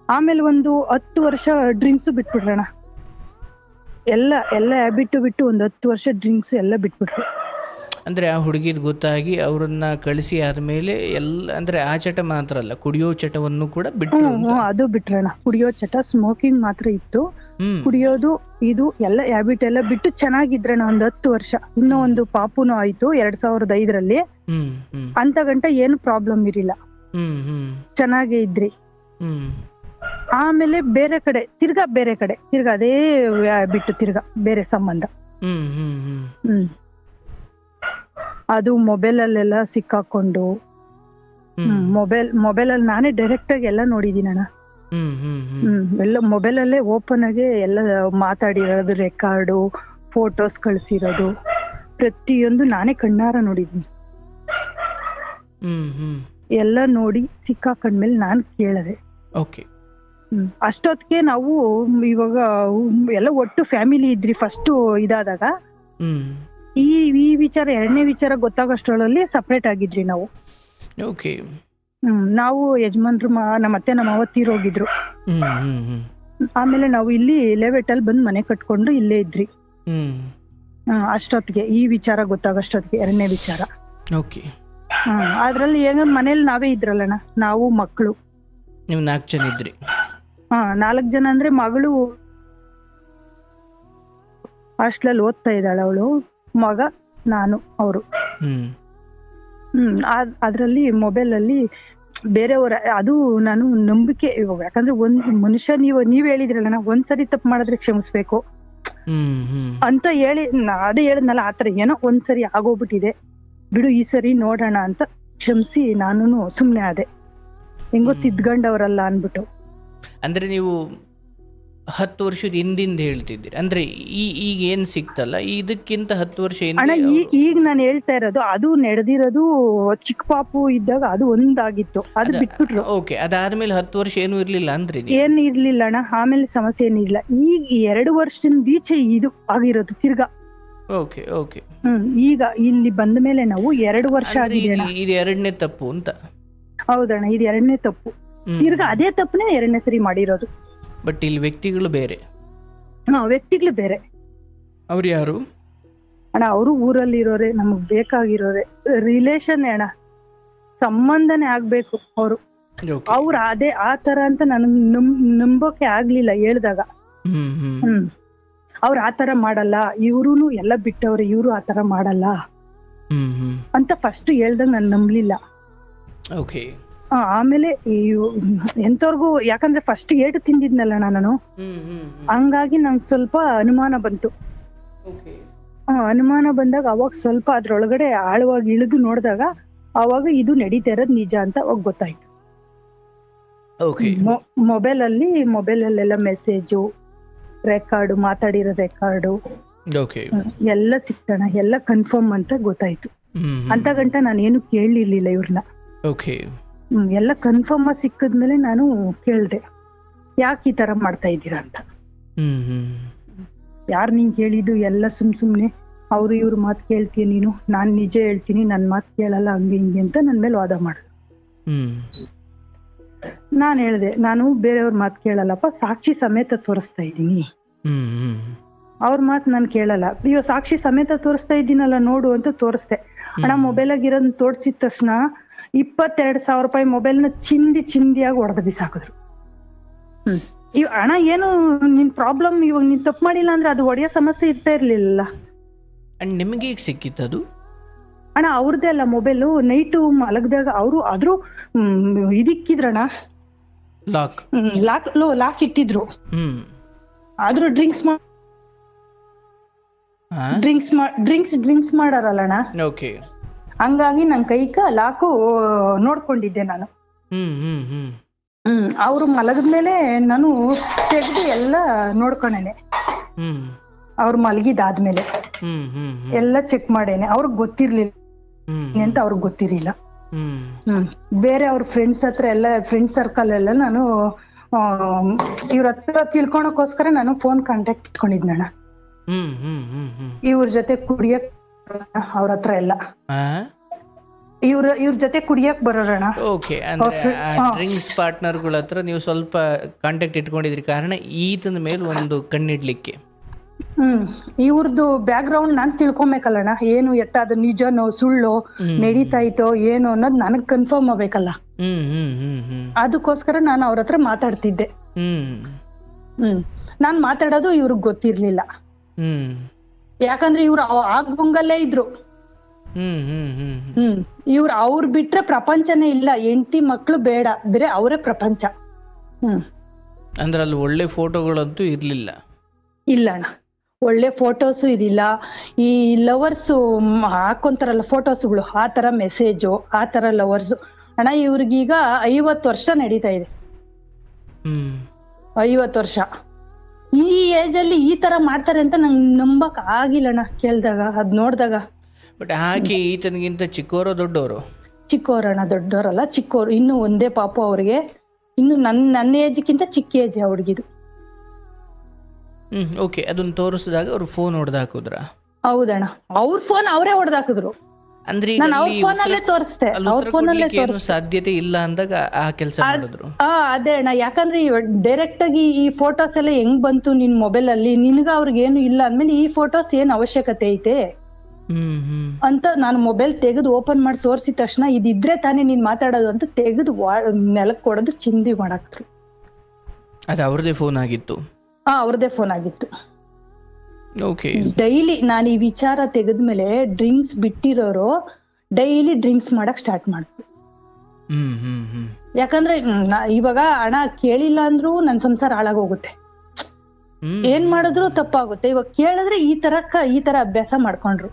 ಆಮೇಲೆ ಒಂದು ಹತ್ತು ವರ್ಷ ಡ್ರಿಂಕ್ಸ್ ಬಿಟ್ಬಿಟ್ರಣ ಎಲ್ಲ ಎಲ್ಲ ಹ್ಯಾಬಿಟ್ ಬಿಟ್ಟು ಒಂದು ಹತ್ತು ವರ್ಷ ಡ್ರಿಂಕ್ಸ್ ಎಲ್ಲ ಬಿಟ್ಬಿಟ್ರು. ಅಂದ್ರೆ ಆ ಹುಡುಗಿದ್ ಗೊತ್ತಾಗಿ ಅವರನ್ನ ಕಳಿಸಿ ಆದ್ಮೇಲೆ ಎಲ್ಲ ಅಂದ್ರೆ ಆ ಚಟ ಮಾತ್ರ ಅಲ್ಲ ಕುಡಿಯೋ ಚಟವನ್ನು ಕೂಡ ಬಿಟ್ಟು ಅದು ಬಿಟ್ರಣ ಕುಡಿಯೋ ಚಟ ಸ್ಮೋಕಿಂಗ್ ಮಾತ್ರ ಇತ್ತು. ಕುಡಿಯೋದು ಇದು ಎಲ್ಲ ಹ್ಯಾಬಿಟ್ ಎಲ್ಲ ಬಿಟ್ಟು ಚೆನ್ನಾಗಿದ್ರಣ ಒಂದ್ ಹತ್ತು ವರ್ಷ. ಇನ್ನೂ ಒಂದು ಪಾಪುನು ಆಯ್ತು ಎರಡ್ ಸಾವಿರದ ಐದರಲ್ಲಿ. ಅಂತ ಗಂಟ ಏನು ಪ್ರಾಬ್ಲಮ್ ಇರಲಿಲ್ಲ. ಚೆನ್ನಾಗೇ ಇದ್ರಿ. ಆಮೇಲೆ ಬೇರೆ ಕಡೆ ತಿರ್ಗಾ ಬೇರೆ ಕಡೆ ತಿರ್ಗಾ ಅದೇ ಬಿಟ್ಟು ತಿರ್ಗಾ ಬೇರೆ ಸಂಬಂಧ. ಹ್ಮ್ ಅದು ಮೊಬೈಲ್ ಅಲ್ಲೆಲ್ಲ ಸಿಕ್ಕಾಕೊಂಡು ಮೊಬೈಲ್ ಮೊಬೈಲ್ ಅಲ್ಲಿ ನಾನೇ ಡೈರೆಕ್ಟ್ ಆಗಿ ಎಲ್ಲ ನೋಡಿದೀನಿ ಅಣ್ಣ ಹ್ಮ್ ಎಲ್ಲ ಮೊಬೈಲ್ ಅಲ್ಲೇ ಓಪನ್ ಆಗಿ ಎಲ್ಲ ಮಾತಾಡಿರೋದು ರೆಕಾರ್ಡು ಫೋಟೋಸ್ ಕಳ್ಸಿರೋದು ಪ್ರತಿಯೊಂದು ನಾನೇ ಕಣ್ಣಾರ ನೋಡಿದೀನಿ ಹ್ಮ್ ಹ್ಮ್. ಎಲ್ಲ ನೋಡಿ ಸಿಕ್ಕಾಕೊಂಡ್ಮೇಲೆ ನಾನ್ ಕೇಳಿದೆ. ಓಕೆ ಅಷ್ಟೊತ್ತಿಗೆ ನಾವು ಇವಾಗ ಎಲ್ಲ ಒಟ್ಟು ಫ್ಯಾಮಿಲಿ ಇದ್ರಿ ಫಸ್ಟ್ ಇದಾದಾಗ. ಈ ಈ ವಿಚಾರ ಎರಡನೇ ವಿಚಾರ ಗೊತ್ತಾಗೋಷ್ಟ್ರೊಳಲ್ಲಿ ಸಪ್ರೇಟ್ ಆಗಿದ್ರಿ ನಾವು. ಓಕೆ ನಾವು ಯಜಮಾನ್ರು ನಮ್ಮ ಅತ್ತೆ ನಮ್ಮ ಅವ್ವ ತೀರೋಗಿದ್ರು ಆಮೇಲೆ ನಾವು ಇಲ್ಲಿ ಲೇವೆಟ್ ಅಲ್ಲಿ ಬಂದು ಮನೆ ಕಟ್ಕೊಂಡು ಇಲ್ಲೇ ಇದ್ರಿ. ಅಷ್ಟೊತ್ತಿಗೆ ಈ ವಿಚಾರ ಗೊತ್ತಾಗೋಷ್ಟೊತ್ತಿಗೆ ಎರಡನೇ ವಿಚಾರ. ಓಕೆ ಅದ್ರಲ್ಲಿ ಹೆಂಗ ಮನೇಲಿ ನಾವೇ ಇದ್ರಲ್ಲಣ್ಣ ನಾವು ಮಕ್ಕಳು. ನೀವು ನಾಲ್ಕು ಜನ ಇದ್ರಿ. ಹಾ ನಾಲ್ಕು ಜನ ಅಂದ್ರೆ ಮಗಳು ಹಾಸ್ಟ್ಲಲ್ಲಿ ಓದ್ತಾ ಇದ್ದಾಳೆ ಅವಳು ಮಗ ನಾನು ಅವರು. ಹ್ಮ್. ಹ್ಮ್ ಅದ್- ಅದ್ರಲ್ಲಿ ಮೊಬೈಲ್ ಅಲ್ಲಿ ಬೇರೆಯವರ ಅದು ನಾನು ನಂಬಿಕೆ ಇವಾಗ ಯಾಕಂದ್ರೆ ಒಂದ್ ಮನುಷ್ಯ ನೀವು ನೀವ್ ಹೇಳಿದ್ರಲ್ಲ ಒಂದ್ಸರಿ ತಪ್ಪು ಮಾಡಿದ್ರೆ ಕ್ಷಮಿಸ್ಬೇಕು. ಅಂತ ಹೇಳಿ ಅದೇ ಹೇಳಿದ್ನಲ್ಲ ಆತರ ಏನೋ ಒಂದ್ಸರಿ ಆಗೋಗ್ಬಿಟ್ಟಿದೆ. ಬಿಡು ಈ ಸರಿ ನೋಡೋಣ ಅಂತ ಕ್ಷಮಿಸಿ ನಾನು ಸುಮ್ಮನೆ ಆದೆ. ಹೆಂಗೋ ತಿದ್ಕೊಂಡವ್ರಲ್ಲ ಅನ್ಬಿಟ್ಟು ಅಂದ್ರೆ ನೀವು ಹತ್ತು ವರ್ಷದ ಹಿಂದಿಂದ ಹೇಳ್ತಿದ್ದೀರಿ. ಅಂದ್ರೆ ಈ ಈಗ ಏನ್ ಸಿಕ್ತಲ್ಲ ಇದಕ್ಕಿಂತ ಹತ್ತು ವರ್ಷ ಅಣ್ಣ ಈಗ ನಾನು ಹೇಳ್ತಾ ಇರೋದು ಅದು ನಡೆದಿರೋದು ಚಿಕ್ಕ ಪಾಪು ಇದ್ದಾಗ ಅದು ಒಂದಾಗಿತ್ತು. ಅದು ಬಿಟ್ಬಿಟ್ರು. ಓಕೆ ಅದಾದ್ಮೇಲೆ ಹತ್ತು ವರ್ಷ ಏನು ಇರ್ಲಿಲ್ಲ ಅಂದ್ರೆ ಏನ್ ಇರ್ಲಿಲ್ಲ ಅಣ್ಣ ಆಮೇಲೆ ಸಮಸ್ಯೆ ಏನಿಲ್ಲ ಈಗ ಎರಡು ವರ್ಷದಿಂದ ಈಚೆ ಇದು ಆಗಿರೋದು ತಿರ್ಗಾ. ಓಕೆ ಓಕೆ ಹ್ಮ್ ಈಗ ಇಲ್ಲಿ ಬಂದ ಮೇಲೆ ನಾವು ಎರಡು ವರ್ಷ ಆಗಿದೆ ಇದು ಅಣ್ಣ. ಇದು ಎರಡನೇ ತಪ್ಪು ಅಂತ. ಹೌದಣ್ಣ ಇದು ಎರಡನೇ ತಪ್ಪು. ತಿರ್ಗ ಅದೇ ತಪ್ಪನೇ ಎರಡನೇ ಸರಿ ಮಾಡಿರೋದು. ಬಟ್ ಇಲ್ಲಿ ವ್ಯಕ್ತಿಗಳು ಬೇರೆ. ಹಾ ವ್ಯಕ್ತಿಗಳು ಬೇರೆ. ಅವ್ರು ಯಾರು? ಅಣ್ಣ ಅವರು ಊರಲ್ಲಿ ಇರೋರೆ ನಮಗ್ ಬೇಕಾಗಿರೋರೆ. ರಿಲೇಶನ್ ಅಣ್ಣ. ಸಂಬಂಧನೆ ಆಗ್ಬೇಕು ಅವರು. ಅವ್ರ ಅದೇ ಆ ತರ ಅಂತ ನನಗ್ ನಂಬೋಕೆ ಆಗ್ಲಿಲ್ಲ ಹೇಳ್ದಾಗ. ಹ್ಮ್. ಅವ್ರ ಆ ತರ ಮಾಡಲ್ಲ ಇವ್ರು ಎಲ್ಲ ಬಿಟ್ಟವ್ರೆ ಇವ್ರು ಆ ತರ ಮಾಡಲ್ಲ ಅಂತ ಫಸ್ಟ್ ಹೇಳ್ದಾಗ ನಾನು ನಂಬ್ಲಿಲ್ಲ. ಆಮೇಲೆ ಎಂತವ್ರಿಗೂ ಯಾಕಂದ್ರೆ ಫಸ್ಟ್ ಏಟ್ ತಿಂದಿದ್ನಲ್ಲ ನಾನು ಹಂಗಾಗಿ ನಂಗೆ ಸ್ವಲ್ಪ ಅನುಮಾನ ಬಂತು. ಅನುಮಾನ ಬಂದಾಗ ಅವಾಗ ಸ್ವಲ್ಪ ಅದ್ರೊಳಗಡೆ ಆಳವಾಗಿ ಇಳಿದು ನೋಡಿದಾಗ ಅವಾಗ ಇದು ನಡೀತಾ ಇರೋದು ನಿಜ ಅಂತ ಅವಾಗ ಗೊತ್ತಾಯ್ತು. ಮೊಬೈಲ್ ಅಲ್ಲಿ ಮೊಬೈಲ್ ಅಲ್ಲೆಲ್ಲ ಮೆಸೇಜು ರೆಕಾರ್ಡು ಮಾತಾಡಿರೋ ರೆಕಾರ್ಡು ಎಲ್ಲ ಸಿಕ್ತಣ ಎಲ್ಲ ಕನ್ಫರ್ಮ್ ಅಂತ ಗೊತ್ತಾಯ್ತು. ಅಂತ ಗಂಟ ನಾನು ಏನು ಕೇಳಲಿರ್ಲಿಲ್ಲ ಇವ್ರನ್ನ. ಎಲ್ಲ ಕನ್ಫರ್ಮ್ ಆಗಿ ಸಿಕ್ಕಿದ್ಮೇಲೆ ನಾನು ಕೇಳ್ದೆ ಯಾಕೆ ಈ ತರ ಮಾಡ್ತಾ ಇದ್ದೀರಾ ಅಂತ. ಯಾರು ನೀನ್ ಹೇಳಿದ್ದು? ಎಲ್ಲ ಸುಮ್ ಸುಮ್ನೆ ಅವ್ರು ಇವ್ರ ಮಾತು ಕೇಳ್ತೀಯ ನೀನು? ನಾನ್ ನಿಜ ಹೇಳ್ತೀನಿ ನನ್ ಮಾತು ಕೇಳಲ್ಲ ಹಂಗೆ ಹಿಂಗೆ ಅಂತ ನನ್ ಮೇಲೆ ವಾದ ಮಾಡಿದ್ರು ಹ್ಮ್. ನಾನ್ ಹೇಳ್ದೆ ನಾನು ಬೇರೆಯವ್ರ ಮಾತು ಕೇಳಲ್ಲಪ್ಪ ಸಾಕ್ಷಿ ಸಮೇತ ತೋರಿಸ್ತಾ ಇದ್ದೀನಿ. ಅವ್ರ ಮಾತು ನಾನು ಕೇಳಲ್ಲ. ಅಯ್ಯೋ ಸಾಕ್ಷಿ ಸಮೇತ ತೋರಿಸ್ತಾ ಇದ್ದೀನಲ್ಲ ನೋಡು ಅಂತ ತೋರಿಸ್ದೆ. ಅಣ್ಣ ಮೊಬೈಲ್ ಆಗಿರೋದ್ ತೋರಿಸಿದ ತಕ್ಷಣ ಇಪ್ಪತ್ತೆರಡು ಸಾವಿರ ರೂಪಾಯಿ ಮೊಬೈಲ್ನ ಚಿಂದಿ ಚಿಂದಿಯಾಗಿ ಹೊಡೆದು ಬಿಸಾಕಿದ್ರು. ಹ್ಮ್. ಇವ್ ಅಣ್ಣ ಏನು ನಿನ್ ಪ್ರಾಬ್ಲಮ್ ಇವಾಗ ನೀನ್ ತಪ್ಪು ಮಾಡಿಲ್ಲ ಅಂದ್ರೆ ಅದು ಒಡೆಯೋ ಸಮಸ್ಯೆ ಇರ್ತಾ ಇರ್ಲಿಲ್ಲ ನಿಮ್ಗೆ ಈಗ ಅದು? ಅಣ್ಣ ಅವ್ರದ್ದೇ ಅಲ್ಲ ಮೊಬೈಲು ನೈಟು ಮಲಗ್ದಾಗ ಅವರು ಆದ್ರೂ ಇದಿಕ್ಕಿದ್ರಣ್ಣ. ಲಾಕ್ ಲಾಕ್ ಲಾಕ್ ಇಟ್ಟಿದ್ರು. ಹ್ಮ್. ಆದ್ರೂ ಡ್ರಿಂಕ್ಸ್ ಡ್ರಿಂಕ್ಸ್ ಡ್ರಿಂಕ್ಸ್ ಡ್ರಿಂಕ್ಸ್ ಮಾಡಾರಲ್ಲಣ್ಣ. ಓಕೆ ಹಂಗಾಗಿ ನನ್ ಕೈಕ ಲಾಕು ನೋಡ್ಕೊಂಡಿದ್ದೆ ನಾನು. ಹ್ಮ್ ಹ್ಮ್ ಹ್ಮ್. ಹ್ಮ್ ಅವ್ರು ಮಲಗಿದ್ಮೇಲೆ ನಾನು ತೆಗೆದು ಎಲ್ಲ ನೋಡ್ಕೊಂಡೇನೆ. ಅವ್ರು ಮಲಗಿದಾದ್ಮೇಲೆ ಎಲ್ಲ ಚೆಕ್ ಮಾಡೇನೆ. ಅವ್ರಿಗೆ ಗೊತ್ತಿರ್ಲಿಲ್ಲ ಅಂತ ಅವ್ರಿಗೆ ಗೊತ್ತಿರಲಿಲ್ಲ. ಬೇರೆ ಅವ್ರ ಫ್ರೆಂಡ್ಸ್ ಹತ್ರ ಎಲ್ಲ ಫ್ರೆಂಡ್ ಸರ್ಕಲ್ ಎಲ್ಲ ನಾನು ಇವ್ರ ಹತ್ರ ನಾನು ಫೋನ್ ಕಾಂಟ್ಯಾಕ್ಟ್ ಇಟ್ಕೊಂಡಿದ್ನಣ್ಣ ಇವ್ರ ಜೊತೆ ಕುಡಿಯಕ್ ಅವ್ರ ಹತ್ರ ಎಲ್ಲ. ಇವ್ರ ಇವ್ರ ಜೊತೆ ಕುಡಿಯಕ್ ಬರೋಣ ಓಕೆ ಅಂದ್ರೆ. ಡ್ರಿಂಕ್ಸ್ ಪಾರ್ಟ್ನರ್ಗಳ ಹತ್ರ ನೀವು ಸ್ವಲ್ಪ ಕಾಂಟ್ಯಾಕ್ಟ್ ಇಟ್ಕೊಂಡಿದ್ರಿ. ಕಾರಣ ಈತನ ಮೇಲೆ ಒಂದು ಕಣ್ಣಿಡ್ಲಿಕ್ಕೆ. ಹ್ಮ್ ಇವ್ರದ್ದು ಬ್ಯಾಕ್ ಗ್ರೌಂಡ್ ನಾನ್ ತಿಳ್ಕೊಬೇಕಲ್ಲಣ್ಣ ಏನು ಎತ್ತ ಅದು ನಿಜನೋ ಸುಳ್ಳು. ನಡೀತಾ ಇತ್ತೋ ಏನು ಅನ್ನೋದು ನನಗ್ ಕನ್ಫರ್ಮ್ ಆಗ್ಬೇಕಲ್ಲ. ಅದಕ್ಕೋಸ್ಕರ ನಾನು ಅವ್ರ ಹತ್ರ ಮಾತಾಡ್ತಿದ್ದೆ. ಹ್ಮ್. ನಾನ್ ಮಾತಾಡೋದು ಇವ್ರಿಗೆ ಗೊತ್ತಿರ್ಲಿಲ್ಲ. ಹ್ಮ್. ಯಾಕಂದ್ರೆ ಇವ್ರು ಆಗ್ಬಂಗಲ್ಲೇ ಇದ್ರು. ಹ್ಮ್ ಇವ್ರು ಅವ್ರ್ ಬಿಟ್ರೆ ಪ್ರಪಂಚನೇ ಇಲ್ಲ ಹೆಂಡತಿ ಮಕ್ಳು ಬೇಡ ಬೇರೆ ಅವರೇ ಪ್ರಪಂಚ. ಹ್ಮ್. ಅಂದ್ರೆ ಅಲ್ಲಿ ಒಳ್ಳೆ ಫೋಟೋಗಳಂತೂ ಇರ್ಲಿಲ್ಲ. ಇಲ್ಲ ಅಣ್ಣ ಒಳ್ಳೆ ಫೋಟೋಸು ಇದಿಲ್ಲ. ಈ ಲವರ್ಸು ಹಾಕೊಂತಾರಲ್ಲ ಫೋಟೋಸ್ಗಳು ಆ ತರ ಮೆಸೇಜು ಆ ತರ ಲವರ್ಸು ಅಣ್ಣ ಇವ್ರಿಗೀಗ ಐವತ್ತು ವರ್ಷ ನಡೀತಾ ಇದೆ. ಐವತ್ತು ವರ್ಷ. ಈ ಏಜ್ ಅಲ್ಲಿ ಈ ತರ ಮಾಡ್ತಾರೆ ಅಂತ ನಂಗೆ ನಂಬಕ್ ಆಗಿಲ್ಲಣ್ಣ ಕೇಳ್ದಾಗ ಅದ್ ನೋಡ್ದಾಗ. ಬಟ್ ಹಾಕಿ ಈತನಿಗಿಂತ ಚಿಕ್ಕವರು ದೊಡ್ಡವರು ಚಿಕ್ಕವರಣ್ಣ ದೊಡ್ಡವರಲ್ಲ ಚಿಕ್ಕವರು ಇನ್ನು ಒಂದೇ ಪಾಪು ಅವ್ರಿಗೆ. ಇನ್ನು ನನ್ನ ನನ್ನ ಏಜ್ಗಿಂತ ಚಿಕ್ಕ ಏಜ್ ಆ ಹ್ಞೂ ಓಕೆ ಅದನ್ನ ತೋರಿಸಿದಾಗ ಅವ್ರು ಫೋನ್ ಹೊಡೆದು ಹಾಕಿದ್ರ? ಹೌದಣ್ಣ. ಅವ್ರ ಫೋನ್ ಅವರೇ ಹೊಡೆದಾಕಿದ್ರು ಅಂದ್ರೆ ಈಗ ನಾನು ಅವ್ರ ಫೋನಲ್ಲೇ ಉತ್ತರ- ತೋರಿಸ್ದೆ. ಅಲ್ಲಿ ಅವ್ರ ಉತ್ತರ ಫೋನಲ್ಲೇ ಕೊಡ್ಲಿಕ್ಕೆ ಏನು ತೋರಿಸ್ದೆ. ಸಾಧ್ಯತೆ ಇಲ್ಲ ಅಂದಾಗ ಆ ಕೆಲಸ ಮಾಡಿದ್ರು. ಆ ಅದೇ ಅಣ್ಣ. ಯಾಕಂದ್ರೆ ಡೈರೆಕ್ಟ್ ಆಗಿ ಈ ಫೋಟೋಸ್ ಎಲ್ಲ ಹೆಂಗ್ ಬಂತು ನಿನ್ ಮೊಬೈಲ್ ಅಲ್ಲಿ? ನಿನ್ಗ ಅವ್ರಿಗೇನು ಇಲ್ಲ ಅಂದ್ಮೇಲೆ ಈ ಫೋಟೋಸ್ ಏನ್ ಅವಶ್ಯಕತೆ ಐತೆ? ಹ್ಮ್ ಹ್ಮ್. ಅಂತ ನಾನು ಮೊಬೈಲ್ ತೆಗೆದು ಓಪನ್ ಮಾಡಿ ತೋರಿಸಿದ ತಕ್ಷಣ ಇದಿದ್ರೆ ತಾನೇ ನೀನ್ ಮಾತಾಡೋದು ಅಂತ ತೆಗೆದು ನೆಲಕ್ ಕೊಡೋದು ಚಿಂದಿ ಮಾಡಾಕ್ತ್ರು. ಅದು ಅವ್ರದೇ ಫೋನ್ ಆಗಿತ್ತು. ಆ ಅವ್ರದೇ ಫೋನ್ ಆಗಿತ್ತು. ಡೈಲಿ ನಾನು ಈ ವಿಚಾರ ತೆಗೆದ್ಮೇಲೆ ಡ್ರಿಂಕ್ಸ್ ಬಿಟ್ಟಿರೋರು ಡೈಲಿ ಡ್ರಿಂಕ್ಸ್ ಮಾಡಕ್ ಸ್ಟಾರ್ಟ್ ಮಾಡಿದ್ರು ಯಾಕಂದ್ರೆ ಇವಾಗ ಹಣ ಕೇಳಿಲ್ಲ ಅಂದ್ರೂ ನನ್ ಸಂಸಾರ ಹಾಳಾಗೋಗುತ್ತೆ. ಏನ್ ಮಾಡಿದ್ರು ತಪ್ಪಾಗುತ್ತೆ. ಇವಾಗ ಕೇಳಿದ್ರೆ ಈ ತರಕ್ಕ ಈ ತರ ಅಭ್ಯಾಸ ಮಾಡ್ಕೊಂಡ್ರು.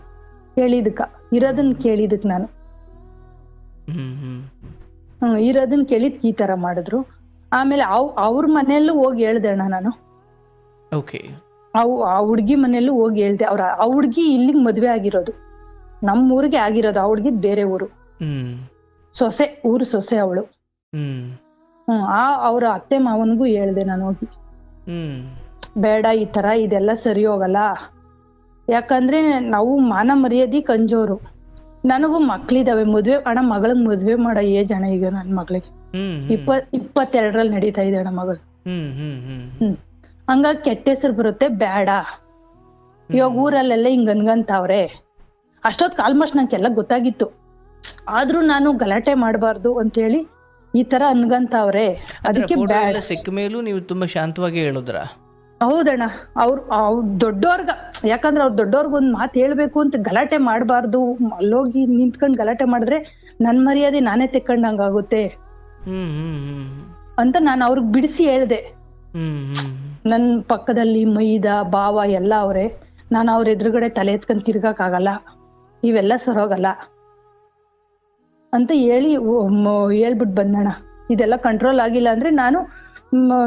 ಕೇಳಿದಕ್ಕ ಇರೋದನ್ನ ಕೇಳಿದಕ್ ನಾನು. ಹ್ಮ್ ಇರೋದನ್ ಕೇಳಿದ್ ಇರೋದನ್ನ ಕೇಳಿದ್ ಈ ತರ ಮಾಡಿದ್ರು. ಆಮೇಲೆ ಅವ್ ಅವ್ರ ಮನೆಯಲ್ಲೂ ಹೋಗಿ ಹೇಳ್ದೆ ಅಣ್ಣ ನಾನು. ಓಕೆ ಅವು ಆ ಹುಡ್ಗಿ ಮನೆಯಲ್ಲೂ ಹೋಗಿ ಹೇಳ್ದೆ ಅವ್ರ ಆ ಹುಡ್ಗಿ ಇಲ್ಲಿಗ್ ಮದ್ವೆ ಆಗಿರೋದು. ನಮ್ಮ ಊರಿಗೆ ಆಗಿರೋದು ಆ ಹುಡ್ಗಿ ಬೇರೆ ಊರು. ಸೊಸೆ ಊರು ಸೊಸೆ ಅವಳು. ಹ್ಮ್. ಆ ಅವ್ರ ಅತ್ತೆ ಮಾವನ್ಗೂ ಹೇಳ್ದೆ ನಾನು ಹೋಗಿ. ಬೇಡ ಈ ತರ ಇದೆಲ್ಲ ಸರಿ ಹೋಗಲ್ಲ. ಯಾಕಂದ್ರೆ ನಾವು ಮಾನ ಮರ್ಯಾದೆ ಕಂಜೋರು. ನನಗೂ ಮಕ್ಳಿದಾವೆ ಮದ್ವೆ ಅಣ್ಣ ಮಗಳಗ್ ಮದ್ವೆ ಮಾಡೋ ಏಜ್ ಅಣ್ಣ ಈಗ ನನ್ ಮಗಳಿಗೆ. ಇಪ್ಪ ಇಪ್ಪತ್ ಇಪ್ಪತ್ತೆರಡರಲ್ಲಿ ನಡೀತಾ ಇದೆ ಅಣ್ಣ ಮಗಳು. ಹ್ಮ್. ಹಂಗಾಗಿ ಕೆಟ್ಟ ಹೆಸರು ಬರುತ್ತೆ ಬೇಡ. ಇವಾಗ ಊರಲ್ಲೆಲ್ಲ ಹಿಂಗ್ ಅನ್ಗಂತಾವ್ರೆ. ಅಷ್ಟೊತ್ ಆಲ್ಮೋಸ್ಟ್ ನಂಗೆಲ್ಲ ಗೊತ್ತಾಗಿತ್ತು. ಆದ್ರೂ ನಾನು ಗಲಾಟೆ ಮಾಡಬಾರ್ದು ಅಂತೇಳಿ ಈ ತರ ಅನ್ಗಂತಾವ್ರೆ. ಅದಕ್ಕೆ ಸಿಕ್ಕ ಮೇಲೂ ನೀವು ತುಂಬಾ ಶಾಂತವಾಗಿ ಹೇಳಿದ್ರ? ಹೌದಣ್ಣ ಅವ್ರು ಅವ್ರ ದೊಡ್ಡೋರ್ಗ ಯಾಕಂದ್ರೆ ಅವ್ರ ದೊಡ್ಡೋರ್ಗ ಒಂದ್ ಮಾತು ಹೇಳ್ಬೇಕು ಅಂತ ಗಲಾಟೆ ಮಾಡಬಾರ್ದು. ಅಲ್ಲೋಗಿ ನಿಂತ್ಕೊಂಡ್ ಗಲಾಟೆ ಮಾಡಿದ್ರೆ ನನ್ ಮರ್ಯಾದೆ ನಾನೇ ತೆಕ್ಕಂಡಂಗಾಗುತ್ತೆ. ಅಂತ ನಾನು ಅವ್ರಿಗೆ ಬಿಡಿಸಿ ಹೇಳ್ದೆ. ನನ್ ಪಕ್ಕದಲ್ಲಿ ಮೈದ ಬಾವ ಎಲ್ಲ ಅವ್ರೆ. ನಾನು ಅವ್ರ ಎದುರುಗಡೆ ತಲೆ ಎತ್ಕೊಂಡ್ ತಿರ್ಗಕ್ ಆಗಲ್ಲ ಇವೆಲ್ಲ ಸರೋಗಲ್ಲ. ಅಂತ ಹೇಳಿ ಹೇಳ್ಬಿಟ್ ಬಂದಣ್ಣ. ಇದೆಲ್ಲ ಕಂಟ್ರೋಲ್ ಆಗಿಲ್ಲ ಅಂದ್ರೆ ನಾನು